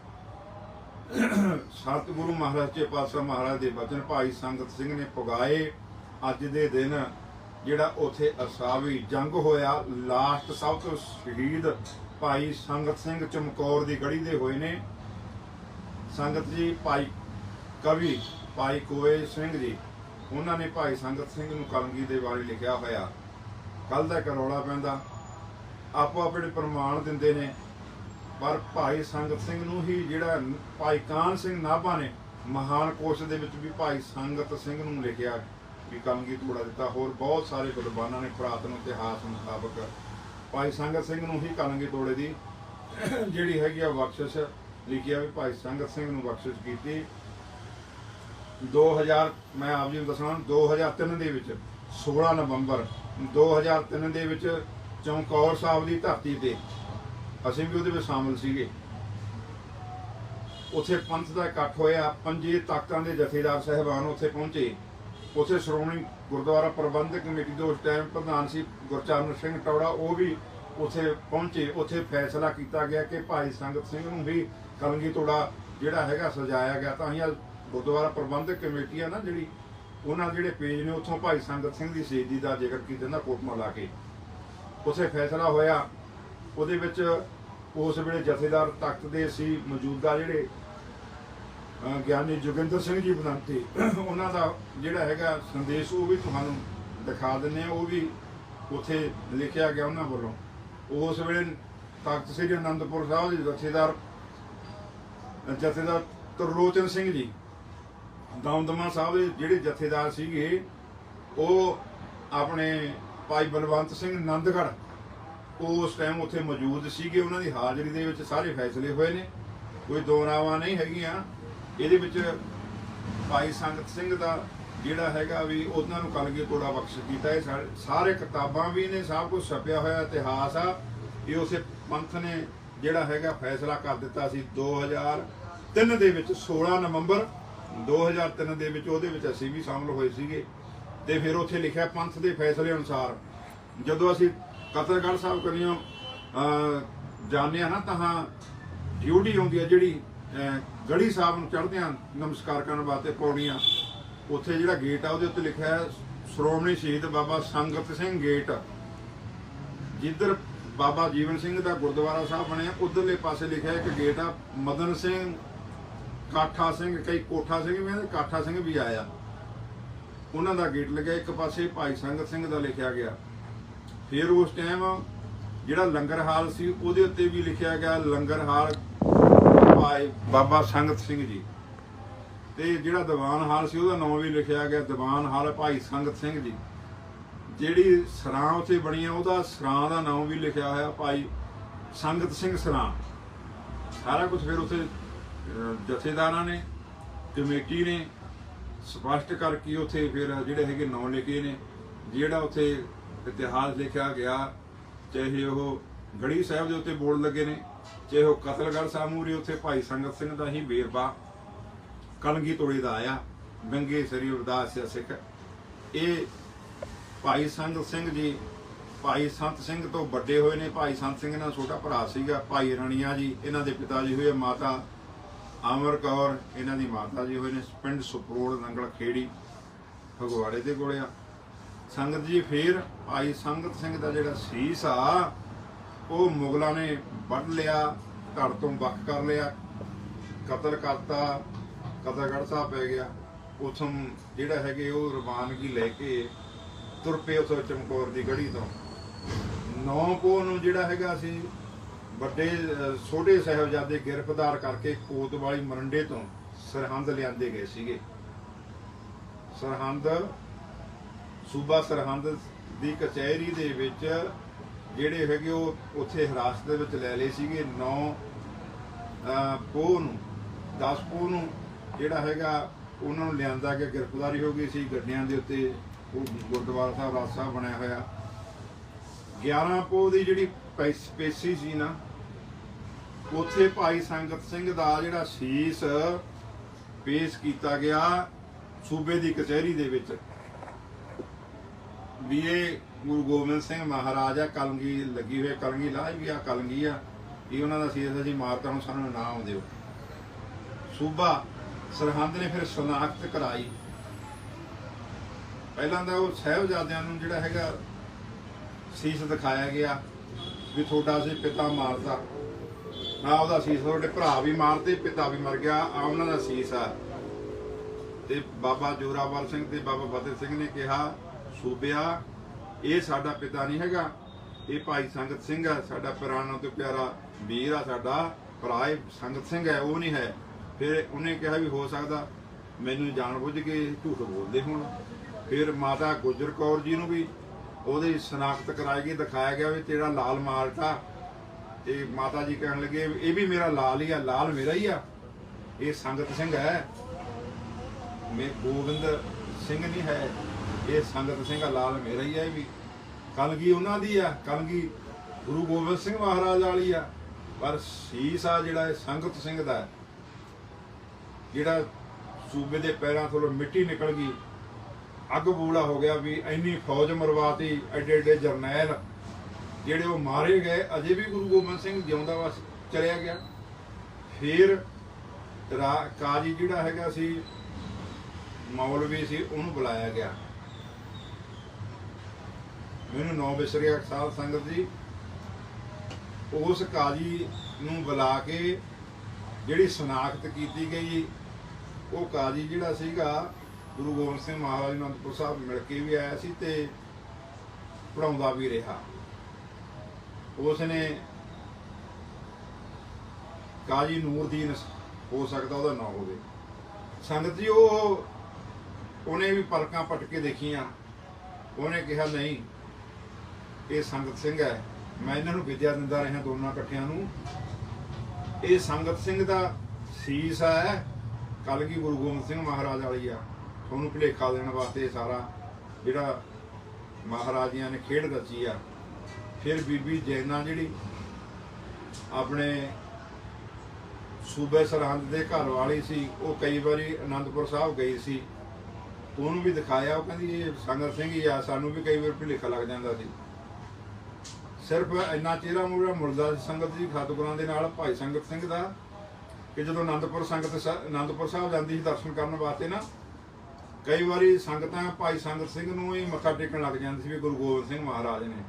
ਸਤਿਗੁਰੂ ਮਹਾਰਾਜ ਜੀ, ਪਾਤਸ਼ਾਹ ਮਹਾਰਾਜ ਦੇ ਬਚਨ ਭਾਈ ਸੰਗਤ ਸਿੰਘ ਨੇ ਪੁਗਾਏ ਅੱਜ ਦੇ ਦਿਨ, ਜਿਹੜਾ ਉਥੇ ਅਸਾਵੀ ਜੰਗ ਹੋਇਆ। ਲਾਸਟ ਸਭ ਤੋਂ ਸ਼ਹੀਦ ਭਾਈ ਸੰਗਤ ਸਿੰਘ ਚਮਕੌਰ ਦੀ ਗੜੀ ਦੇ ਹੋਏ ਨੇ। ਸੰਗਤ ਜੀ, ਭਾਈ ਕਵੀ, ਭਾਈ ਕੋਏ ਸਿੰਘ ਜੀ, ਉਹਨਾਂ ਨੇ ਭਾਈ ਸੰਗਤ ਸਿੰਘ ਨੂੰ ਕਲਗੀ ਦੇ ਬਾਰੇ ਲਿਖਿਆ ਹੋਇਆ। ਕੱਲ ਦਾ ਕਰੋਲਾ ਪੈਂਦਾ। ਆਪੋ ਆਪਣੇ ਪ੍ਰਮਾਣ ਦਿੰਦੇ ਨੇ, ਪਰ ਭਾਈ ਸੰਗਤ ਸਿੰਘ ਨੂੰ ਹੀ ਜਿਹੜਾ ਭਾਈ ਕਾਨ ਸਿੰਘ ਨਾਭਾ ਨੇ, ਮਹਾਨ ਕੋਸ਼ ਦੇ ਵਿੱਚ ਵੀ ਭਾਈ ਸੰਗਤ ਸਿੰਘ ਨੂੰ ਲਿਖਿਆ ਵੀ ਕਲਗੀ ਤੋੜਾ ਦਿੱਤਾ। ਹੋਰ ਬਹੁਤ ਸਾਰੇ ਗੁਰਬਾਨਾਂ ਨੇ ਪੁਰਾਤਨ ਇਤਿਹਾਸ ਮੁਤਾਬਕ ਭਾਈ ਸੰਗਤ ਸਿੰਘ ਨੂੰ ਹੀ ਕਲਗੀ ਤੋੜੇ ਦੀ ਜਿਹੜੀ ਹੈਗੀ ਆ ਬਖਸ਼ਿਸ਼ ਲਿਖਿਆ ਵੀ ਭਾਈ ਸੰਗਤ ਸਿੰਘ ਨੂੰ ਬਖਸ਼ਿਸ਼ ਕੀਤੀ। 2000 ਮੈਂ ਆਪ ਜੀ ਨੂੰ ਦੱਸਣਾ 2003 ਦੇ ਵਿੱਚ 16 ਨਵੰਬਰ 2003 ਦੇ ਵਿੱਚ ਚਮਕੌਰ ਸਾਹਿਬ ਦੀ ਧਰਤੀ ਤੇ ਅਸੀਂ ਵੀ ਉਹਦੇ ਵਿੱਚ ਸ਼ਾਮਲ ਸੀਗੇ। ਉੱਥੇ ਪੰਥ ਦਾ ਇਕੱਠ ਹੋਇਆ, ਪੰਜੇ ਤਾਕਤਾਂ ਦੇ ਜਥੇਦਾਰ ਸਹਿਬਾਨ ਉੱਥੇ ਪਹੁੰਚੇ। ਉੱਥੇ ਸ਼੍ਰੋਮਣੀ ਗੁਰਦੁਆਰਾ ਪ੍ਰਬੰਧਕ ਕਮੇਟੀ ਦੇ ਉਸ ਟਾਈਮ ਪ੍ਰਧਾਨ ਸੀ ਗੁਰਚਰਨ ਸਿੰਘ ਟੌੜਾ, ਉਹ ਵੀ ਉੱਥੇ ਪਹੁੰਚੇ। ਉੱਥੇ ਫੈਸਲਾ ਕੀਤਾ ਗਿਆ ਕਿ ਭਾਈ ਸੰਗਤ ਸਿੰਘ ਨੂੰ ਵੀ ਕਲਗੀ ਤੋੜਾ ਜਿਹੜਾ ਹੈਗਾ ਸਜਾਇਆ ਗਿਆ। ਤਾਂ ਹੀ ਗੁਰਦੁਆਰਾ ਪ੍ਰਬੰਧਕ ਕਮੇਟੀ ਆ ਨਾ ਜਿਹੜੀ ਉਹਨਾਂ ਦੇ ਜਿਹੜੇ ਪੇਜ ਨੇ ਉੱਥੋਂ ਭਾਈ ਸੰਗਤ ਸਿੰਘ ਦੀ ਸ਼ਹੀਦੀ ਦਾ ਜ਼ਿਕਰ ਕੀਤਾ ਨਾ ਕੋਟਮਾ ਲਾ ਕੇ। ਉਸੇ ਫੈਸਲਾ ਹੋਇਆ, ਉਹਦੇ ਵਿੱਚ ਉਸ ਵੇਲੇ ਜਥੇਦਾਰ ਤਖਤ ਦੇ ਸੀ ਮੌਜੂਦਾ ਜਿਹੜੇ ਗਿਆਨੀ ਜੋਗਿੰਦਰ ਸਿੰਘ ਜੀ ਬਨੰਤੇ ਉਹਨਾਂ ਦਾ ਜਿਹੜਾ ਹੈਗਾ ਸੰਦੇਸ਼ ਉਹ ਵੀ ਤੁਹਾਨੂੰ ਦਿਖਾ ਦਿੰਨੇ ਆ ਉਹ ਵੀ ਉੱਥੇ ਲਿਖਿਆ ਗਿਆ ਉਹਨਾਂ ਵੱਲੋਂ। ਉਸ ਵੇਲੇ ਤਖਤ ਸ੍ਰੀ ਅਨੰਦਪੁਰ ਸਾਹਿਬ ਦੇ ਜਥੇਦਾਰ ਜਥੇਦਾਰ ਤਰਲੋਚਨ ਸਿੰਘ ਜੀ ਦਮਦਮਾ ਸਾਹਿਬ ਦੇ ਜਿਹੜੇ ਜਥੇਦਾਰ ਸੀਗੇ, ਉਹ ਆਪਣੇ ਭਾਈ ਬਲਵੰਤ ਸਿੰਘ ਨੰਦਗੜ੍ਹ, ਉਹ ਉਸ ਟਾਈਮ ਉੱਥੇ ਮੌਜੂਦ ਸੀਗੇ। ਉਹਨਾਂ ਦੀ ਹਾਜ਼ਰੀ ਦੇ ਵਿੱਚ ਸਾਰੇ ਫੈਸਲੇ ਹੋਏ ਨੇ। ਕੋਈ ਦੋ ਰਾਵਾਂ ਨਹੀਂ ਹੈਗੀਆਂ। ਇਹਦੇ ਵਿੱਚ ਭਾਈ ਸੰਗਤ ਸਿੰਘ ਦਾ ਜਿਹੜਾ ਹੈਗਾ ਵੀ ਉਹਨਾਂ ਨੂੰ ਕਲਗੀ ਤੋੜਾ ਬਖਸ਼ ਕੀਤਾ। ਇਹ ਸਾਰੇ ਕਿਤਾਬਾਂ ਵੀ ਨੇ, ਸਭ ਕੁਝ ਛਪਿਆ ਹੋਇਆ, ਇਤਿਹਾਸ ਆ। ਇਹ ਉਸੇ ਪੰਥ ਨੇ ਜਿਹੜਾ ਹੈਗਾ ਫੈਸਲਾ ਕਰ ਦਿੱਤਾ ਸੀ 2003 ਦੇ ਵਿੱਚ 16 ਨਵੰਬਰ। 2003 ਦੇ ਵਿੱਚ ਉਹਦੇ ਵਿੱਚ ਅਸੀਂ ਵੀ ਸ਼ਾਮਲ ਹੋਏ ਸੀਗੇ ਤੇ ਫਿਰ ਉੱਥੇ ਲਿਖਿਆ ਪੰਥ ਦੇ ਫੈਸਲੇ ਅਨੁਸਾਰ। ਜਦੋਂ ਅਸੀਂ ਕਤਲਗੜ੍ਹ ਸਾਹਿਬ ਕਰੀਓ ਜਾਂਦੇ ਆ ਨਾ, ਤਾਂ ਡਿਊਟੀ ਆਉਂਦੀ ਹੈ ਜਿਹੜੀ ਗੜੀ ਸਾਹਿਬ ਨੂੰ ਚੜ੍ਹਦੇ ਆ ਨਮਸਕਾਰ ਕਰਨ ਵਾਸਤੇ ਪੌੜੀਆਂ। ਉੱਥੇ ਜਿਹੜਾ ਗੇਟ ਆ, ਉਹਦੇ ਉੱਤੇ ਲਿਖਿਆ ਹੈ, ਸ਼੍ਰੋਮਣੀ ਸ਼ਹੀਦ ਬਾਬਾ ਸੰਗਤ ਸਿੰਘ ਗੇਟ ਜਿੱਧਰ ਬਾਬਾ ਜੀਵਨ ਸਿੰਘ ਦਾ ਗੁਰਦੁਆਰਾ ਸਾਹਿਬ ਬਣਿਆ, ਉਧਰਲੇ ਪਾਸੇ ਲਿਖਿਆ ਇੱਕ ਗੇਟ ਆ, ਮਦਨ ਸਿੰਘ ਕਾਠਾ ਸਿੰਘ, ਕਈ ਕੋਠਾ ਸਿੰਘ ਵੀ ਕਹਿੰਦੇ ਕਾਠਾ ਸਿੰਘ ਵੀ ਆਇਆ। ਉਹਨਾਂ ਦਾ ਗੇਟ ਲੱਗਿਆ, ਇੱਕ ਪਾਸੇ ਭਾਈ ਸੰਗਤ ਸਿੰਘ ਦਾ ਲਿਖਿਆ ਗਿਆ। ਫਿਰ ਉਸ ਟਾਈਮ ਜਿਹੜਾ ਲੰਗਰ ਹਾਲ ਸੀ, ਉਹਦੇ ਉੱਤੇ ਵੀ ਲਿਖਿਆ ਗਿਆ, ਲੰਗਰ ਹਾਲ ਭਾਈ ਬਾਬਾ ਸੰਗਤ ਸਿੰਘ ਜੀ। ਤੇ ਜਿਹੜਾ ਦੀਵਾਨ ਹਾਲ ਸੀ, ਉਹਦਾ ਨਾਮ ਵੀ ਲਿਖਿਆ ਗਿਆ, ਦੀਵਾਨ ਹਾਲ ਭਾਈ ਸੰਗਤ ਸਿੰਘ ਜੀ। ਜਿਹੜੀ ਸਰਾਂ ਉੱਥੇ ਬਣੀ ਆ ਉਹਦਾ ਸਰਾਂ ਦਾ ਨਾਮ ਵੀ ਲਿਖਿਆ ਹੋਇਆ, ਭਾਈ ਸੰਗਤ ਸਿੰਘ ਸਰਾਂ। ਸਾਰਾ ਕੁਝ ਫਿਰ ਉੱਥੇ ਜਥੇਦਾਰਾਂ ਨੇ, ਕਮੇਟੀ ਨੇ, ਸਪਸ਼ਟ ਕਰਕੇ ਉੱਥੇ ਫਿਰ ਜਿਹੜੇ ਹੈਗੇ ਨੌ ਲਿਖੇ ਨੇ, ਜਿਹੜਾ ਉੱਥੇ ਇਤਿਹਾਸ ਲਿਖਿਆ ਗਿਆ, ਚਾਹੇ ਉਹ ਗੜੀ ਸਾਹਿਬ ਦੇ ਉੱਤੇ ਬੋਰਡ ਲੱਗੇ ਨੇ, ਚਾਹੇ ਉਹ ਕਤਲਗੜ੍ਹ ਸਾਹਿਬ ਮੂਹਰੇ ਉੱਥੇ ਭਾਈ ਸੰਗਤ ਸਿੰਘ ਦਾ ਹੀ ਵੇਰਵਾ, ਕਲਗੀ ਤੋੜੇ ਦਾ ਆਇਆ ਬੰਗੇ ਸਰੀ ਉਦਾਸ ਸਿੱਖ। ਇਹ ਭਾਈ ਸੰਗਤ ਸਿੰਘ ਜੀ, ਭਾਈ ਸੰਤ ਸਿੰਘ ਤੋਂ ਵੱਡੇ ਹੋਏ ਨੇ, ਭਾਈ ਸੰਤ ਸਿੰਘ ਨਾਲ ਛੋਟਾ ਭਰਾ ਸੀਗਾ, ਭਾਈ ਰਣੀਆ ਜੀ, ਇਹਨਾਂ ਦੇ ਪਿਤਾ ਜੀ ਹੋਏ ਮਾਤਾ ਅਮਰ ਕੌਰ, ਇਹਨਾਂ ਦੀ ਮਾਤਾ ਜੀ ਹੋਏ ਨੇ, ਪਿੰਡ ਸੁਪਰੋੜ, ਨੰਗਲ ਖੇੜੀ, ਫਗਵਾੜੇ ਦੇ ਕੋਲੇ ਆ। ਸੰਗਤ ਜੀ ਫੇਰ ਆਈ। ਸੰਗਤ ਸਿੰਘ ਦਾ ਜਿਹੜਾ ਸੀਸ ਆ, ਉਹ ਮੁਗਲਾਂ ਨੇ ਵੱਢ ਲਿਆ, ਘਰ ਤੋਂ ਵੱਖ ਕਰ ਲਿਆ, ਕਤਲ ਕਰਤਾ, ਕਤਲਗੜ੍ਹ ਸਾਹਿਬ ਪੈ ਗਿਆ। ਉਥੋਂ ਜਿਹੜਾ ਹੈਗੇ ਉਹ ਰਵਾਨਗੀ ਲੈ ਕੇ ਤੁਰ ਪਏ ਉਥੋਂ ਚਮਕੌਰ ਦੀ ਗੜੀ ਤੋਂ। ਨੌ ਪੋ ਨੂੰ ਜਿਹੜਾ ਹੈਗਾ ਸੀ ਵੱਡੇ ਛੋਟੇ ਸਾਹਿਬਜ਼ਾਦੇ ਗ੍ਰਿਫਤਾਰ ਕਰਕੇ ਕੋਤਵਾਲੀ ਮਰੰਡੇ ਤੋਂ ਸਰਹੰਦ ਲਿਆਂਦੇ ਗਏ ਸੀਗੇ। ਸਰਹੰਦ, ਸੂਬਾ ਸਰਹੰਦ ਦੀ ਕਚਹਿਰੀ ਦੇ ਵਿੱਚ ਜਿਹੜੇ ਹੈਗੇ ਉਹ ਉੱਥੇ ਹਿਰਾਸਤ ਦੇ ਵਿੱਚ ਲੈ ਲਏ ਸੀਗੇ। 9 ਪੋਹ ਨੂੰ 10 ਪੋਹ ਨੂੰ ਜਿਹੜਾ ਹੈਗਾ ਉਹਨਾਂ ਨੂੰ ਲਿਆਂਦਾ ਕਿ ਗ੍ਰਿਫਤਾਰੀ ਹੋ ਗਈ ਸੀ। ਗੱਡੀਆਂ ਦੇ ਉੱਤੇ ਉਹ ਗੁਰਦੁਆਰਾ ਸਾਹਿਬ, ਰਾਜ ਬਣਿਆ ਹੋਇਆ। 11 ਪੋਹ ਦੀ ਜਿਹੜੀ ਪੈਸ- ਸੀ ਨਾ ਉੱਥੇ ਭਾਈ ਸੰਗਤ ਸਿੰਘ ਦਾ ਜਿਹੜਾ ਸੀਸ ਪੇਸ਼ ਕੀਤਾ ਗਿਆ ਸੂਬੇ ਦੀ ਕਚਹਿਰੀ ਦੇ ਵਿੱਚ। ਵੀ ਇਹ ਗੁਰੂ ਗੋਬਿੰਦ ਸਿੰਘ ਮਹਾਰਾਜ ਆ ਕਲਗੀ ਲੱਗੀ ਹੋਈ ਕਲਗੀ ਲਾਜ ਵੀ ਆ, ਕਲਗੀ ਆ। ਇਹ ਉਹਨਾਂ ਦਾ ਸੀਸ ਅਸੀਂ ਮਾਰਤਾ ਹੁਣ ਸਾਨੂੰ ਇਨਾਮ ਦਿਓ। ਸੂਬਾ ਸਰਹੰਦ ਨੇ ਫਿਰ ਸ਼ਨਾਖਤ ਕਰਾਈ। ਪਹਿਲਾਂ ਤਾਂ ਉਹ ਸਾਹਿਬਜ਼ਾਦਿਆਂ ਨੂੰ ਜਿਹੜਾ ਹੈਗਾ ਸੀਸ ਦਿਖਾਇਆ ਗਿਆ ਵੀ ਤੁਹਾਡਾ ਸੀ ਪਿਤਾ ਮਾਰਦਾ ਨਾ ਉਹਦਾ ਸੀਸ ਤੁਹਾਡੇ ਭਰਾ ਵੀ ਮਾਰ ਤੇ ਪਿਤਾ ਵੀ ਮਰ ਗਿਆ ਆ ਉਹਨਾਂ ਦਾ ਸੀਸ ਆ। ਤੇ ਬਾਬਾ ਜੋਰਾਵਰ ਸਿੰਘ ਤੇ ਬਾਬਾ ਫਤਿਹ ਸਿੰਘ ਨੇ ਕਿਹਾ, ਸੂਬਿਆ, ਇਹ ਸਾਡਾ ਪਿਤਾ ਨਹੀਂ ਹੈਗਾ, ਇਹ ਭਾਈ ਸੰਗਤ ਸਿੰਘ ਆ, ਸਾਡਾ ਪੁਰਾਣਾ ਤੋਂ ਪਿਆਰਾ ਵੀਰ ਆ, ਸਾਡਾ ਭਰਾ ਇਹ ਸੰਗਤ ਸਿੰਘ ਹੈ, ਉਹ ਨਹੀਂ ਹੈ। ਫਿਰ ਉਹਨੇ ਕਿਹਾ ਵੀ ਹੋ ਸਕਦਾ, ਮੈਨੂੰ ਜਾਣ ਬੁੱਝ ਕੇ ਝੂਠ ਬੋਲਦੇ ਹੁਣ। ਫਿਰ ਮਾਤਾ ਗੁਜਰ ਕੌਰ ਜੀ ਨੂੰ ਵੀ ਉਹਦੀ ਸ਼ਨਾਖਤ ਕਰਾਈ ਗਈ, ਦਿਖਾਇਆ ਗਿਆ ਵੀ ਤੇਰਾ ਲਾਲ ਮਾਲਟਾ ਤੇ ਮਾਤਾ ਜੀ ਕਹਿਣ ਲੱਗੇ ਇਹ ਵੀ ਮੇਰਾ ਲਾਲ ਹੀ ਆ ਲਾਲ ਮੇਰਾ ਹੀ ਆ। ਇਹ ਸੰਗਤ ਸਿੰਘ ਹੈ। ਮੇ ਗੋਬਿੰਦ ਸਿੰਘ ਨਹੀਂ ਹੈ। ਇਹ ਸੰਗਤ ਸਿੰਘ ਆ, ਲਾਲ ਮੇਰਾ ਹੀ ਹੈ ਇਹ ਵੀ। ਕਲਗੀ ਉਹਨਾਂ ਦੀ ਆ ਕਲਗੀ ਗੁਰੂ ਗੋਬਿੰਦ ਸਿੰਘ ਮਹਾਰਾਜ ਵਾਲੀ ਆ। ਪਰ ਸੀਸ ਆ ਜਿਹੜਾ ਇਹ ਸੰਗਤ ਸਿੰਘ ਦਾ ਜਿਹੜਾ ਸੂਬੇ ਦੇ ਪੈਰਾਂ ਥੱਲੋਂ ਮਿੱਟੀ ਨਿਕਲ ਗਈ। ਅੱਗ ਬੂਲਾ ਹੋ ਗਿਆ ਵੀ ਇੰਨੀ ਫੌਜ ਮਰਵਾਤੀ ਐਡੇ ਐਡੇ ਜਰਨੈਲ ਜਿਹੜੇ ਉਹ ਮਾਰੇ ਗਏ, ਅਜੇ ਵੀ ਗੁਰੂ ਗੋਬਿੰਦ ਸਿੰਘ ਜਿਉਂਦਾ ਵਸ ਚਲਿਆ ਗਿਆ। ਫਿਰ ਰਾ- ਕਾਜੀ ਜਿਹੜਾ ਹੈਗਾ ਸੀ, ਮੌਲਵੀ ਸੀ, ਉਹਨੂੰ ਬੁਲਾਇਆ ਗਿਆ। ਮੈਨੂੰ ਨੌ ਵਿਸਰਿਆ ਸਾਧ ਸੰਗਤ ਜੀ, ਉਸ ਕਾਜੀ ਨੂੰ ਬੁਲਾ ਕੇ ਜਿਹੜੀ ਸ਼ਨਾਖਤ ਕੀਤੀ ਗਈ, ਉਹ ਕਾਜੀ ਜਿਹੜਾ ਸੀਗਾ, ਗੁਰੂ ਗੋਬਿੰਦ ਸਿੰਘ ਮਹਾਰਾਜ ਅਨੰਦਪੁਰ ਸਾਹਿਬ ਮਿਲ ਕੇ ਵੀ ਆਇਆ ਸੀ ਤੇ ਪੜਾਉਂਦਾ ਵੀ ਰਿਹਾ। ਉਸ ਨੇ ਕਾਜੀ ਨੂਰਦੀਨ ਹੋ ਸਕਦਾ ਉਹਦਾ ਨਾਂ ਹੋਵੇ। ਸੰਗਤ ਜੀ, ਉਹ ਉਹਨੇ ਵੀ ਪਲਕਾਂ ਪਟ ਕੇ ਦੇਖੀਆਂ। ਉਹਨੇ ਕਿਹਾ, ਨਹੀਂ, ਇਹ ਸੰਗਤ ਸਿੰਘ ਹੈ। ਮੈਂ ਇਹਨਾਂ ਨੂੰ ਵਿਦਿਆ ਦਿੰਦਾ ਰਿਹਾ ਦੋਨਾਂ ਇਕੱਠਿਆਂ ਨੂੰ। ਇਹ ਸੰਗਤ ਸਿੰਘ ਦਾ ਸੀਸ ਹੈ। ਕਲਗੀ ਗੁਰੂ ਗੋਬਿੰਦ ਸਿੰਘ ਮਹਾਰਾਜ ਵਾਲੀ ਆ। ਤੁਹਾਨੂੰ ਭੁਲੇਖਾ ਦੇਣ ਵਾਸਤੇ ਸਾਰਾ ਜਿਹੜਾ ਮਹਾਰਾਜਿਆਂ ਨੇ ਖੇਡ ਰਚੀ ਆ। ਫਿਰ ਬੀਬੀ ਜੈਨਾ ਜਿਹੜੀ ਆਪਣੇ ਸੂਬੇ ਸਰਹੰਦ ਦੇ ਘਰ ਵਾਲੀ ਸੀ, ਉਹ ਕਈ ਵਾਰੀ ਅਨੰਦਪੁਰ ਸਾਹਿਬ ਗਈ ਸੀ। ਉਹਨੂੰ ਵੀ ਦਿਖਾਇਆ, ਉਹ ਕਹਿੰਦੀ, ਇਹ ਸੰਗਤ ਸਿੰਘ ਹੀ ਆ, ਸਾਨੂੰ ਵੀ ਕਈ ਵਾਰ ਭੁਲੇਖਾ ਲੱਗ ਜਾਂਦਾ ਸੀ। ਸਿਰਫ ਇੰਨਾ ਚਿਹਰਾ ਮੂਰਾ ਮੁਰਦਾ ਸੰਗਤ ਜੀ ਸਤਿਗੁਰਾਂ ਦੇ ਨਾਲ ਭਾਈ ਸੰਗਤ ਸਿੰਘ ਦਾ, ਕਿ ਜਦੋਂ ਅਨੰਦਪੁਰ ਸੰਗਤ ਸ- ਆਨੰਦਪੁਰ ਸਾਹਿਬ ਜਾਂਦੀ ਸੀ ਦਰਸ਼ਨ ਕਰਨ ਵਾਸਤੇ ਨਾ, ਕਈ ਵਾਰੀ ਸੰਗਤਾਂ ਭਾਈ ਸੰਗਤ ਸਿੰਘ ਨੂੰ ਹੀ ਮੱਥਾ ਟੇਕਣ ਲੱਗ ਜਾਂਦੀ ਸੀ ਵੀ ਗੁਰੂ ਗੋਬਿੰਦ ਸਿੰਘ ਮਹਾਰਾਜ ਨੇ।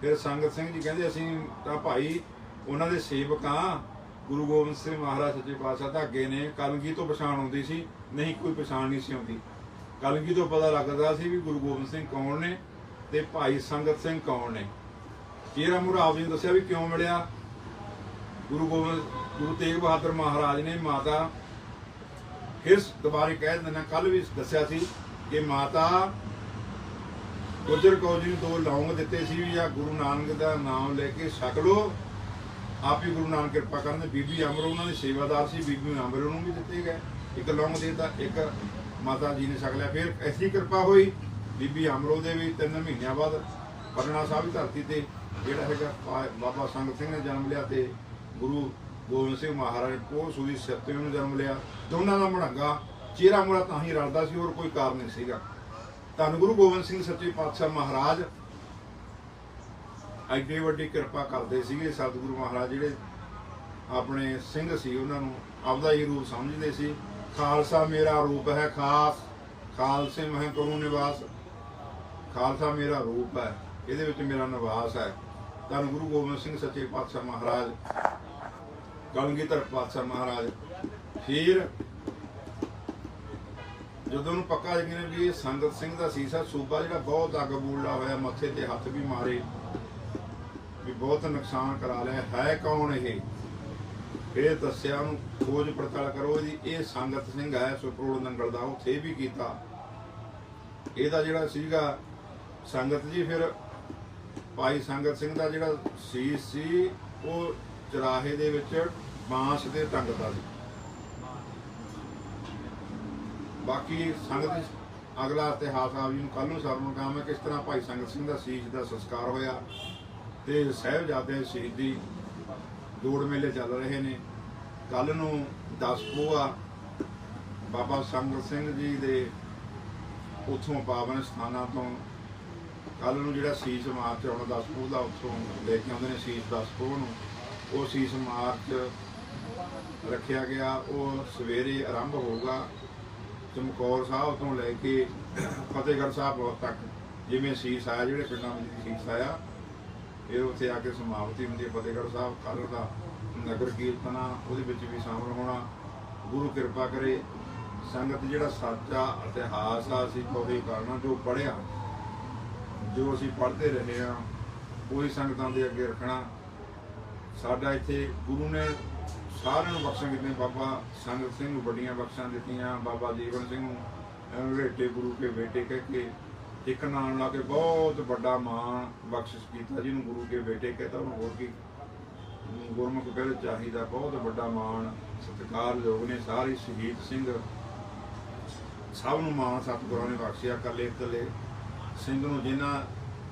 ਫਿਰ ਸੰਗਤ ਸਿੰਘ ਜੀ ਕਹਿੰਦੇ ਅਸੀਂ ਤਾਂ ਭਾਈ ਉਹਨਾਂ ਦੇ ਸੇਵਕ ਹਾਂ। ਗੁਰੂ ਗੋਬਿੰਦ ਸਿੰਘ ਮਹਾਰਾਜ ਸੱਚੇ ਪਾਤਸ਼ਾਹ ਤਾਂ ਅੱਗੇ ਨੇ। ਕਲਗੀ ਤੋਂ ਪਛਾਣ ਆਉਂਦੀ ਸੀ, ਨਹੀਂ ਕੋਈ ਪਛਾਣ ਨਹੀਂ ਸੀ ਆਉਂਦੀ। ਕਲਗੀ ਤੋਂ ਪਤਾ ਲੱਗਦਾ ਸੀ ਵੀ ਗੁਰੂ ਗੋਬਿੰਦ ਸਿੰਘ ਕੌਣ ਨੇ ਤੇ ਭਾਈ ਸੰਗਤ ਸਿੰਘ ਕੌਣ ਨੇ। ਚਿਹਰਾ ਮੁਰਾ ਆਪ ਜੀ ਨੇ ਦੱਸਿਆ ਵੀ ਕਿਉਂ ਮਿਲਿਆ? ਗੁਰੂ ਗੋਬਿੰਦ, ਗੁਰੂ ਤੇਗ ਬਹਾਦਰ ਮਹਾਰਾਜ ਨੇ ਮਾਤਾ ਫਿਰ ਦੁਬਾਰੇ ਕਹਿ ਦਿੰਦਾ ਕੱਲ ਵੀ ਦੱਸਿਆ ਸੀ ਕਿ ਮਾਤਾ ਗੁਜਰ ਕੌਰ ਜੀ ਨੂੰ ਦੋ ਲੌਂਗ ਦਿੱਤੇ ਸੀ ਜਾਂ ਗੁਰੂ ਨਾਨਕ ਦਾ ਨਾਮ ਲੈ ਕੇ ਛਕ ਲੋ ਆਪ ਹੀ ਗੁਰੂ ਨਾਨਕ ਕਿਰਪਾ ਕਰਨ ਤੇ ਬੀਬੀ ਅਮਰ ਉਹਨਾਂ ਦੇ ਸੇਵਾਦਾਰ ਸੀ, ਬੀਬੀ ਅਮਰ ਨੂੰ ਵੀ ਦਿੱਤੇ ਗਏ। ਇੱਕ ਲੌਂਗ ਦੇਤਾ, ਇੱਕ ਮਾਤਾ ਜੀ ਨੇ ਛਕ ਲਿਆ, ਫਿਰ ਐਸੀ ਕਿਰਪਾ ਹੋਈ। ਬੀਬੀ ਅਮਰੋ ਦੇ ਵੀ ਤਿੰਨ ਮਹੀਨਿਆਂ ਬਾਅਦ ਪਟਨਾ ਸਾਹਿਬ ਦੀ ਧਰਤੀ ਤੇ ਜਿਹੜਾ ਹੈਗਾ ਬਾਬਾ ਸੰਗਤ ਸਿੰਘ ਨੇ ਜਨਮ ਲਿਆ ਤੇ ਗੁਰੂ ਗੋਬਿੰਦ ਸਿੰਘ ਮਹਾਰਾਜ ਨੇ ਪੋਹ ਸੂਈ ਸੱਤੇ ਨੂੰ ਜਨਮ ਲਿਆ। ਦੋਨਾਂ ਦਾ ਮੜੰਗਾ, ਚਿਹਰਾ ਮੁਰਾ ਤਾਂ ਹੀ ਰਲਦਾ ਸੀ, ਹੋਰ ਕੋਈ ਕਾਰਨ ਨਹੀਂ ਸੀਗਾ। ਧੰਨ ਗੁਰੂ ਗੋਬਿੰਦ ਸਿੰਘ ਸੱਚੇ ਪਾਤਸ਼ਾਹ ਮਹਾਰਾਜ। ਐਡੀ ਵੱਡੀ ਕਿਰਪਾ ਕਰਦੇ ਸੀਗੇ ਸਤਿਗੁਰੂ ਮਹਾਰਾਜ, ਜਿਹੜੇ ਆਪਣੇ ਸਿੰਘ ਸੀ, ਉਹਨਾਂ ਨੂੰ ਆਪਦਾ ਹੀ ਰੂਪ ਸਮਝਦੇ ਸੀ। ਖਾਲਸਾ ਮੇਰਾ ਰੂਪ ਹੈ ਖਾਸ, ਖਾਲਸੇ ਮਹਿ ਕਰੂੰ ਨਿਵਾਸ। ਖਾਲਸਾ ਮੇਰਾ ਰੂਪ ਹੈ, ਇਹਦੇ ਵਿੱਚ ਮੇਰਾ ਨਿਵਾਸ ਹੈ। ਧੰਨ ਗੁਰੂ ਗੋਬਿੰਦ ਸਿੰਘ ਸੱਚੇ ਪਾਤਸ਼ਾਹ ਮਹਾਰਾਜ ਕਲਗੀਧਰ ਪਾਤਸ਼ਾਹ ਮਹਾਰਾਜ। ਫਿਰ ਜਦੋਂ ਨੂੰ ਪੱਕਾ ਯਕੀਨ ਵੀ ਇਹ ਸੰਗਤ ਸਿੰਘ ਦਾ ਸੀਸਾ ਸੂਬਾ ਜਿਹੜਾ ਬਹੁਤ ਅੱਗ ਬੂਲਾ ਹੋਇਆ, ਮੱਥੇ ਤੇ ਹੱਥ ਵੀ ਮਾਰੇ, ਵੀ ਬਹੁਤ ਨੁਕਸਾਨ ਕਰਾ ਲਿਆ, ਹੈ ਕੌਣ ਇਹ? ਇਹ ਦੱਸਿਆ ਉਹਨੂੰ, ਖੋਜ ਪੜਤਾਲ ਕਰੋ, ਇਹਦੀ ਇਹ ਸੰਗਤ ਸਿੰਘ ਹੈ ਸੁਪਰੋੜ ਨੰਗਲ ਦਾ, ਉੱਥੇ ਵੀ ਕੀਤਾ। ਇਹਦਾ ਜਿਹੜਾ ਸੀਗਾ ਸੰਗਤ ਜੀ, ਫਿਰ ਭਾਈ ਸੰਗਤ ਸਿੰਘ ਦਾ ਜਿਹੜਾ ਸੀਸ ਸੀ, ਉਹ ਚਰਾਹੇ ਦੇ ਵਿੱਚ ਬਾਂਸ ਦੇ ਟੰਗਦਾ ਸੀ। ਬਾਕੀ ਸੰਗਤ ਅਗਲਾ ਇਤਿਹਾਸ ਆਪ ਜੀ ਨੂੰ ਕੱਲ ਨੂੰ ਸਰ ਨੂੰ ਕਹਾਂਗੇ ਕਿਸ ਤਰ੍ਹਾਂ ਭਾਈ ਸੰਗਤ ਸਿੰਘ ਦਾ ਸੀਸ ਦਾ ਸੰਸਕਾਰ ਹੋਇਆ ਤੇ ਸਾਹਿਬਜ਼ਾਦੇ ਸ਼ਹੀਦੀ ਦੌੜ ਮੇਲੇ ਚੱਲ ਰਹੇ ਨੇ। ਕੱਲ ਨੂੰ 10 ਪੋਆ ਬਾਬਾ ਸੰਗਤ ਸਿੰਘ ਜੀ ਦੇ ਉਥੋਂ ਪਾਵਨ ਸਥਾਨਾਂ ਤੋਂ ਕੱਲ ਨੂੰ ਜਿਹੜਾ ਸੀਸ ਮਾਰਚ ਆਉਣਾ 10 ਪੋਹ ਦਾ ਉਥੋਂ ਲੈ ਕੇ ਆਉਂਦੇ ਨੇ ਸੀਸ 10 ਪੋਹ ਨੂੰ। ਉਹ ਸੀਸ ਮਾਰਚ ਰੱਖਿਆ ਗਿਆ, ਉਹ ਸਵੇਰੇ ਆਰੰਭ ਹੋਊਗਾ। ਚਮਕੌਰ ਸਾਹਿਬ ਤੋਂ ਲੈ ਕੇ ਫਤਿਹਗੜ੍ਹ ਸਾਹਿਬ ਤੱਕ, ਜਿਵੇਂ ਸੀਸ ਆਇਆ, ਜਿਹੜੇ ਪਿੰਡਾਂ ਵਿੱਚ ਸੀਸ ਆਇਆ ਫਿਰ ਉੱਥੇ ਆ ਕੇ ਸਮਾਪਤੀ ਹੁੰਦੀ ਹੈ ਫਤਿਹਗੜ੍ਹ ਸਾਹਿਬ ਕੱਲ੍ਹ ਦਾ ਨਗਰ ਕੀਰਤਨ ਆ, ਉਹਦੇ ਵਿੱਚ ਵੀ ਸ਼ਾਮਲ ਹੋਣਾ। ਗੁਰੂ ਕਿਰਪਾ ਕਰੇ, ਸੰਗਤ ਜਿਹੜਾ ਸੱਚਾ ਇਤਿਹਾਸ ਆ, ਅਸੀਂ ਉਹੀ ਕਰਨਾ, ਜੋ ਪੜਿਆ ਜੋ ਅਸੀਂ ਪੜ੍ਹਦੇ ਰਹੇ ਆ, ਉਹੀ ਸੰਗਤਾਂ ਦੇ ਅੱਗੇ ਰੱਖਣਾ। ਸਾਡਾ ਇੱਥੇ ਗੁਰੂ ਨੇ ਸਾਰਿਆਂ ਨੂੰ ਬਖਸ਼ਾਂ ਕੀਤੀਆਂ, ਬਾਬਾ ਸੰਗਤ ਸਿੰਘ ਨੂੰ ਵੱਡੀਆਂ ਬਖਸ਼ਾਂ ਦਿੱਤੀਆਂ, ਬਾਬਾ ਜੀਵਨ ਸਿੰਘ ਨੂੰ ਰੇਟੇ ਗੁਰੂ ਕੇ ਬੇਟੇ ਕਹਿ ਕੇ ਇੱਕ ਨਾਮ ਲਾ ਕੇ ਬਹੁਤ ਵੱਡਾ ਮਾਣ ਬਖਸ਼ਿਸ਼ ਕੀਤਾ, ਜਿਹਨੂੰ ਗੁਰੂ ਕੇ ਬੇਟੇ ਕਹਿੰਦਾ ਉਹਨੂੰ ਹੋਰ ਕੀ ਗੁਰਮੁਖ ਕਹਿੰਦੇ ਚਾਹੀਦਾ, ਬਹੁਤ ਵੱਡਾ ਮਾਣ, ਸਤਿਕਾਰਯੋਗ ਨੇ ਸਾਰੇ ਸ਼ਹੀਦ ਸਿੰਘ। ਸਭ ਨੂੰ ਮਾਣ ਸਤਿਗੁਰਾਂ ਨੇ ਬਖਸ਼ਿਆ ਕੱਲੇ ਕੱਲੇ ਸਿੰਘ ਨੂੰ ਜਿਨ੍ਹਾਂ,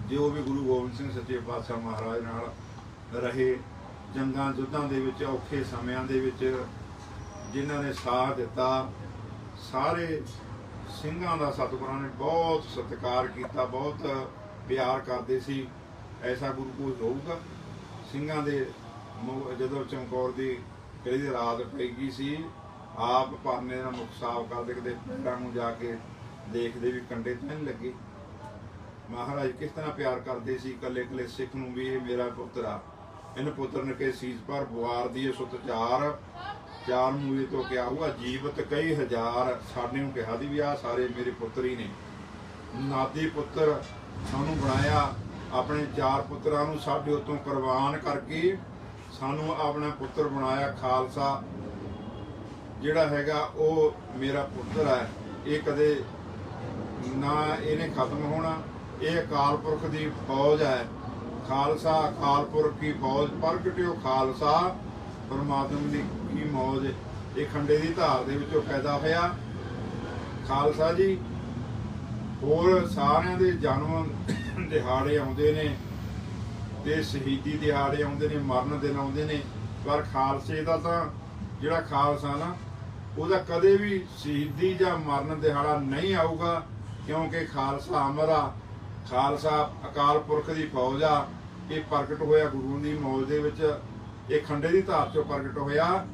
ਜੋ ਵੀ ਗੁਰੂ ਗੋਬਿੰਦ ਸਿੰਘ ਸੱਚੇ ਪਾਤਸ਼ਾਹ ਮਹਾਰਾਜ ਨਾਲ ਰਹੇ ਜੰਗਾਂ ਯੁੱਧਾਂ ਦੇ ਵਿੱਚ, ਔਖੇ ਸਮਿਆਂ ਦੇ ਵਿੱਚ ਜਿਨ੍ਹਾਂ ਨੇ ਸਾਥ ਦਿੱਤਾ, ਸਾਰੇ ਸਿੰਘਾਂ ਦਾ ਸਤਿਗੁਰਾਂ ਨੇ ਬਹੁਤ ਸਤਿਕਾਰ ਕੀਤਾ, ਬਹੁਤ ਪਿਆਰ ਕਰਦੇ ਸੀ। ਐਸਾ ਗੁਰੂ ਕੋਈ ਹੋਊਗਾ ਸਿੰਘਾਂ ਦੇ ਜਦੋਂ ਚਮਕੌਰ ਦੀ ਕਿਹੜੀ ਦੀ ਰਾਤ ਪਈ ਗਈ ਸੀ, ਆਪ ਪਰਨੇ ਦਾ ਮੁਖ ਸਾਫ਼ ਕਰਦੇ ਕਿਤੇ ਪਿੰਡਾਂ ਨੂੰ ਜਾ ਕੇ ਦੇਖਦੇ ਵੀ ਕੰਡੇ ਤਾਂ ਨਹੀਂ ਲੱਗੇ। ਮਹਾਰਾਜ ਕਿਸ ਤਰ੍ਹਾਂ ਪਿਆਰ ਕਰਦੇ ਸੀ ਇਕੱਲੇ ਇਕੱਲੇ ਸਿੱਖ ਨੂੰ ਵੀ, ਇਹ ਮੇਰਾ ਪੁੱਤਰ ਆ ਇਹਨ ਪੁੱਤਰ ਨੇ ਕੇ ਸੀਸ ਪਰ ਬੁਆਰ ਦੀ ਸੁਤ ਚਾਰ। ਚਾਰ ਮੂਲੇ ਤੋਂ ਕਿਹਾ ਹੁਆ ਜੀਵਤ ਕਈ ਹਜ਼ਾਰ। ਸਾਡੇ ਨੂੰ ਕਿਹਾ ਦੀ ਵੀ ਆ ਸਾਰੇ ਮੇਰੇ ਪੁੱਤਰ ਹੀ ਨੇ। ਨਾਦੀ ਪੁੱਤਰ ਸਾਨੂੰ ਬਣਾਇਆ, ਆਪਣੇ ਚਾਰ ਪੁੱਤਰਾਂ ਨੂੰ ਸਾਡੇ ਉਤੋਂ ਕੁਰਬਾਨ ਕਰਕੇ ਸਾਨੂੰ ਆਪਣਾ ਪੁੱਤਰ ਬਣਾਇਆ ਖਾਲਸਾ। ਜਿਹੜਾ ਹੈਗਾ ਉਹ ਮੇਰਾ ਪੁੱਤਰ ਹੈ। ਇਹ ਕਦੇ ਨਾ ਇਹਨੇ ਖਤਮ ਹੋਣਾ। ਇਹ ਅਕਾਲ ਪੁਰਖ ਦੀ ਫੌਜ ਹੈ। ਖਾਲਸਾ, ਅਕਾਲ ਕੀ ਦੀ ਫੌਜ, ਪ੍ਰਗਟਿਓ ਖਾਲਸਾ, ਪਰਮਾਤਮਾ ਦੀ ਕੀ ਮੌਜ। ਇਹ ਖੰਡੇ ਦੀ ਧਾਰ ਦੇ ਵਿੱਚੋਂ ਪੈਦਾ ਹੋਇਆ। ਖਾਲਸਾ ਜੀ, ਹੋਰ ਸਾਰਿਆਂ ਦੇ ਜਨਮ ਦਿਹਾੜੇ ਆਉਂਦੇ ਨੇ ਤੇ ਸ਼ਹੀਦੀ ਦਿਹਾੜੇ ਆਉਂਦੇ ਨੇ, ਮਰਨ ਦਿਨ ਆਉਂਦੇ ਨੇ। ਪਰ ਖਾਲਸੇ ਦਾ ਤਾਂ ਜਿਹੜਾ ਖਾਲਸਾ ਨਾ, ਉਹਦਾ ਕਦੇ ਵੀ ਸ਼ਹੀਦੀ ਜਾਂ ਮਰਨ ਦਿਹਾੜਾ ਨਹੀਂ ਆਊਗਾ, ਕਿਉਂਕਿ ਖਾਲਸਾ ਅਮਰ ਆ। ਖਾਲਸਾ ਅਕਾਲ ਪੁਰਖ ਦੀ ਫੌਜ ਆ, ਇਹ ਪ੍ਰਗਟ ਹੋਇਆ ਗੁਰੂ ਦੀ ਮੌਜ ਦੇ ਵਿੱਚ। ਇਹ ਖੰਡੇ ਦੀ ਧਾਰ ਚੋਂ ਪ੍ਰਗਟ ਹੋਇਆ।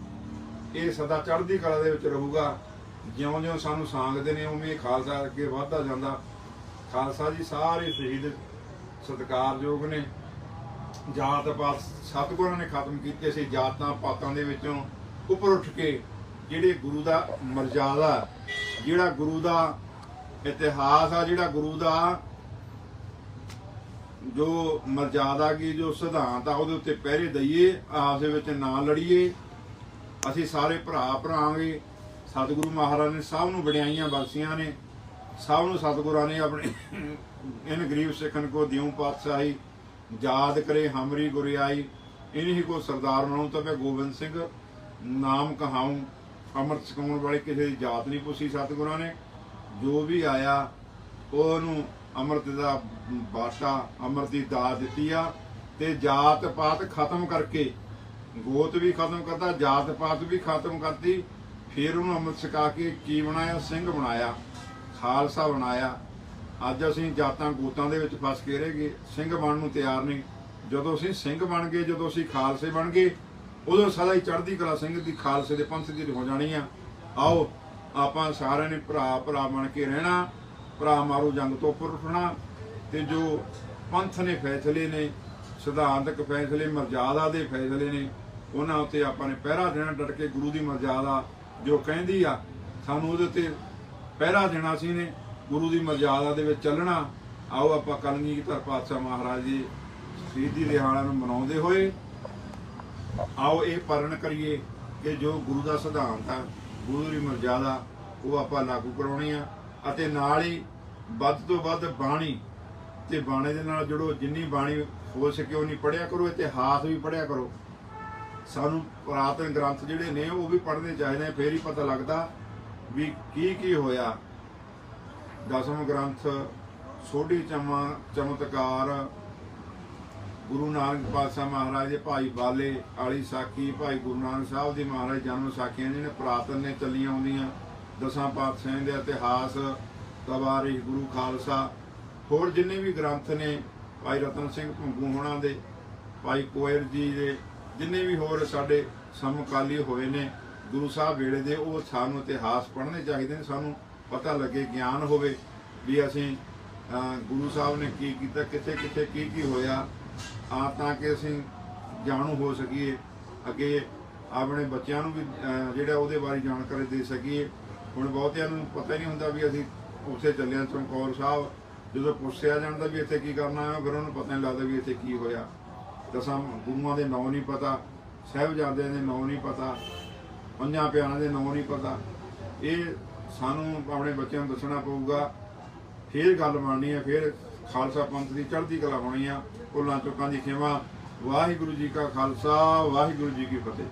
ਇਹ ਸਦਾ ਚੜ੍ਹਦੀ ਕਲਾ ਦੇ ਵਿੱਚ ਰਹੂਗਾ। ਜਿਉਂ-ਜਿਉਂ ਸਾਨੂੰ ਸਾਂਗਦੇ ਨੇ, ਉਵੇਂ ਇਹ ਖਾਲਸਾ ਅੱਗੇ ਵਧਦਾ ਜਾਂਦਾ। ਖਾਲਸਾ ਜੀ ਸਾਰੇ ਸ਼ਹੀਦ ਸਤਿਕਾਰਯੋਗ ਨੇ। ਜਾਤ ਪਾਤ ਸਤਿਗੁਰਾਂ ਨੇ ਖਤਮ ਕੀਤੇ ਸੀ। ਜਾਤਾਂ ਪਾਤਾਂ ਦੇ ਵਿੱਚੋਂ ਉੱਪਰ ਉੱਠ ਕੇ ਜਿਹੜੇ ਗੁਰੂ ਦਾ ਮਰਜ਼ਾਦਾ, ਜਿਹੜਾ ਗੁਰੂ ਦਾ ਇਤਿਹਾਸ ਆ, ਜਿਹੜਾ ਗੁਰੂ ਦਾ ਜੋ ਮਰਜ਼ਾਦਾ ਕੀ, ਜੋ ਸਿਧਾਂਤ ਆ, ਉਹਦੇ ਉੱਤੇ ਪਹਿਰੇ ਦਈਏ, ਆਪਸ ਦੇ ਵਿੱਚ ਨਾ ਲੜੀਏ। ਅਸੀਂ ਸਾਰੇ ਭਰਾ ਭਰਾਂਗੇ। ਸਤਿਗੁਰੂ ਮਹਾਰਾਜ ਨੇ ਸਭ ਨੂੰ ਵਡਿਆਈਆਂ ਬਖਸ਼ੀਆਂ ਨੇ। ਸਭ ਨੂੰ ਸਤਿਗੁਰਾਂ ਨੇ ਆਪਣੇ ਇਨ ਗਰੀਬ ਸਿੱਖਨ ਕੋ ਦਿਉ ਪਾਤਸ਼ਾਹੀ, ਯਾਦ ਕਰੇ ਹਮਰੀ ਗੁਰਿਆਈ। ਇਨਹੀ ਕੋ ਸਰਦਾਰ ਬਣਾਉ ਮੈਂ ਗੋਬਿੰਦ ਸਿੰਘ, ਨਾਮ ਕਹਾਉ, ਅੰਮ੍ਰਿਤ ਛਕਾਉਣ ਵਾਲੇ ਕਿਸੇ ਦੀ ਜਾਤ ਨਹੀਂ ਪੁੱਛੀ ਸਤਿਗੁਰਾਂ ਨੇ। ਜੋ ਵੀ ਆਇਆ, ਉਹਨੂੰ ਅੰਮ੍ਰਿਤ ਦਾ ਬਾਟਾ ਅੰਮ੍ਰਿਤ ਦੀ ਦਾਤ ਦਿੱਤੀ ਆ ਤੇ ਜਾਤ ਪਾਤ ਖਤਮ ਕਰਕੇ ਗੋਤ ਵੀ ਖਤਮ ਕਰਤਾ, ਜਾਤ ਪਾਤ ਵੀ ਖਤਮ ਕਰਤੀ, ਫਿਰ ਉਹਨੂੰ ਅੰਮ੍ਰਿਤ ਛਕਾ ਕੇ ਕੀ ਬਣਾਇਆ? ਸਿੰਘ ਬਣਾਇਆ, ਖਾਲਸਾ ਬਣਾਇਆ। ਅੱਜ ਅਸੀਂ ਜਾਤਾਂ ਗੋਤਾਂ ਦੇ ਵਿੱਚ ਫਸ ਕੇ ਰਹਿ ਗਏ। ਸਿੰਘ ਬਣਨ ਨੂੰ ਤਿਆਰ ਨਹੀਂ। ਜਦੋਂ ਅਸੀਂ ਸਿੰਘ ਬਣ ਗਏ, ਜਦੋਂ ਅਸੀਂ ਖਾਲਸੇ ਬਣ ਗਏ, ਉਦੋਂ ਸਦਾ ਹੀ ਚੜ੍ਹਦੀ ਕਲਾ ਸਿੰਘ ਦੀ, ਖਾਲਸੇ ਦੇ ਪੰਥ ਦੀ ਹੋ ਜਾਣੀ ਆ। ਆਓ, ਆਪਾਂ ਸਾਰਿਆਂ ਨੇ ਭਰਾ ਭਰਾ ਬਣ ਕੇ ਰਹਿਣਾ। ਭਰਾ ਮਾਰੂ ਜੰਗ ਤੋਂ ਉੱਪਰ ਉੱਠਣਾ ਤੇ ਜੋ ਪੰਥ ਨੇ ਫੈਸਲੇ ਨੇ, ਸਿਧਾਂਤਕ ਫੈਸਲੇ, ਮਰਜ਼ਾਦਾ ਦੇ ਫੈਸਲੇ ਨੇ, ਉਹਨਾਂ ਉੱਤੇ ਆਪਾਂ ਨੇ ਪਹਿਰਾ ਦੇਣਾ, ਡਟ ਕੇ ਗੁਰੂ ਦੀ ਮਰਜ਼ਾਦਾ ਜੋ ਕਹਿੰਦੀ ਆ, ਸਾਨੂੰ ਉਹਦੇ ਤੇ ਪਹਿਰਾ ਦੇਣਾ ਸੀ ਨੇ, ਗੁਰੂ ਦੀ ਮਰਜ਼ਾਦਾ ਦੇ ਵਿੱਚ ਚੱਲਣਾ। ਆਓ ਆਪਾਂ ਕਲਗੀਧਰ ਪਾਤਸ਼ਾਹ ਮਹਾਰਾਜ ਜੀ ਸ਼ਹੀਦੀ ਦਿਹਾੜਾ ਨੂੰ ਮਨਾਉਂਦੇ ਹੋਏ, ਆਓ ਇਹ ਪਰਨ ਕਰੀਏ ਕਿ ਜੋ ਗੁਰੂ ਦਾ ਸਿਧਾਂਤ ਆ, ਗੁਰੂ ਦੀ ਮਰਜ਼ਾਦਾ ਉਹ ਆਪਾਂ ਲਾਗੂ ਕਰਾਉਣੀ ਆ। ਅਤੇ ਨਾਲ ਹੀ ਵੱਧ ਤੋਂ ਵੱਧ ਬਾਣੀ ਤੇ ਬਾਣੇ ਦੇ ਨਾਲ ਜੁੜੋ, ਜਿੰਨੀ ਬਾਣੀ ਹੋ ਸਕੇ ਉਨੀ ਪੜਿਆ ਕਰੋ, ਇਤਿਹਾਸ ਵੀ ਪੜਿਆ ਕਰੋ। ਸਾਨੂੰ ਪੁਰਾਤਨ ਗ੍ਰੰਥ ਜਿਹੜੇ ਨੇ, ਉਹ ਵੀ ਪੜ੍ਹਨੇ ਚਾਹੀਦੇ ਨੇ, ਫੇਰ ਹੀ ਪਤਾ ਲੱਗਦਾ ਵੀ ਕੀ ਕੀ ਹੋਇਆ। ਦਸਮ ਗ੍ਰੰਥ, ਸੋਢੀ ਚਮਾ, ਚਮਤਕਾਰ, ਗੁਰੂ ਨਾਨਕ ਪਾਤਸ਼ਾਹ ਮਹਾਰਾਜ ਦੇ ਭਾਈ ਬਾਲੇ ਆਲੀ ਸਾਖੀ, ਭਾਈ ਗੁਰੂ ਨਾਨਕ ਸਾਹਿਬ ਦੀ ਮਹਾਰਾਜ ਜਨਮ ਸਾਖੀਆਂ ਜਿਹੜੇ ਪੁਰਾਤਨ ਨੇ ਚੱਲੀਆਂ ਆਉਂਦੀਆਂ। ਦਸਾਂ ਪਾਤਸ਼ਾਹਾਂ ਦੇ ਇਤਿਹਾਸ ਤਵਾਰੀ ਗੁਰੂ ਖਾਲਸਾ, ਹੋਰ ਜਿੰਨੇ ਵੀ ਗ੍ਰੰਥ ਨੇ, ਭਾਈ ਰਤਨ ਸਿੰਘ ਭੰਗੂ ਹੋਣਾ ਦੇ, ਭਾਈ ਕੋਇਰ ਜੀ ਦੇ, ਜਿੰਨੇ ਵੀ ਹੋਰ ਸਾਡੇ ਸਮਕਾਲੀ ਹੋਏ ਨੇ, ਗੁਰੂ ਸਾਹਿਬ ਵੇਲੇ ਦੇ, ਉਹ ਸਾਨੂੰ ਇਤਿਹਾਸ ਪੜ੍ਹਨੇ ਚਾਹੀਦੇ ਨੇ, ਸਾਨੂੰ ਪਤਾ ਲੱਗੇ, ਗਿਆਨ ਹੋਵੇ ਵੀ ਅਸੀਂ ਗੁਰੂ ਸਾਹਿਬ ਨੇ ਕੀ ਕੀਤਾ, ਕਿੱਥੇ ਕਿੱਥੇ ਕੀ ਕੀ ਹੋਇਆ, ਆ ਤਾਂ ਕਿ ਅਸੀਂ ਜਾਣੂ ਹੋ ਸਕੀਏ, ਅੱਗੇ ਆਪਣੇ ਬੱਚਿਆਂ ਨੂੰ ਵੀ ਜਿਹੜਾ ਉਹਦੇ ਬਾਰੇ ਜਾਣਕਾਰੀ ਦੇ ਸਕੀਏ। ਹੁਣ ਬਹੁਤਿਆਂ ਨੂੰ ਪਤਾ ਹੀ ਨਹੀਂ ਹੁੰਦਾ ਵੀ ਅਸੀਂ ਉੱਥੇ ਚੱਲੇ ਹਾਂ ਚਮਕੌਰ ਸਾਹਿਬ ਜਦੋਂ ਪੁੱਛਿਆ ਜਾਂਦਾ ਵੀ ਇੱਥੇ ਕੀ ਕਰਨਾ ਹੈ, ਫਿਰ ਉਹਨੂੰ ਪਤਾ ਨਹੀਂ ਲੱਗਦਾ ਵੀ ਇੱਥੇ ਕੀ ਹੋਇਆ। ਦਸਾਂ ਗੁਰੂਆਂ ਦੇ ਨਾਂ ਨਹੀਂ ਪਤਾ, ਸਾਹਿਬਜ਼ਾਦਿਆਂ ਦੇ ਨਾਂ ਨਹੀਂ ਪਤਾ, ਪੰਜਾਂ ਪਿਆਰਾਂ ਦੇ ਨਾਂ ਨਹੀਂ ਪਤਾ। ਇਹ ਸਾਨੂੰ ਆਪਣੇ ਬੱਚਿਆਂ ਨੂੰ ਦੱਸਣਾ ਪਊਗਾ। ਫੇਰ ਗੱਲ ਬਣਨੀ ਹੈ, ਫੇਰ ਖਾਲਸਾ ਪੰਥ ਦੀ ਚੜ੍ਹਦੀ ਕਲਾ ਹੋਣੀ ਆ। ਭੁੱਲਾਂ ਚੁੱਕਾਂ ਦੀ ਖਿਮਾ। ਵਾਹਿਗੁਰੂ ਜੀ ਕਾ ਖਾਲਸਾ, ਵਾਹਿਗੁਰੂ ਜੀ ਕੀ ਫਤਿਹ।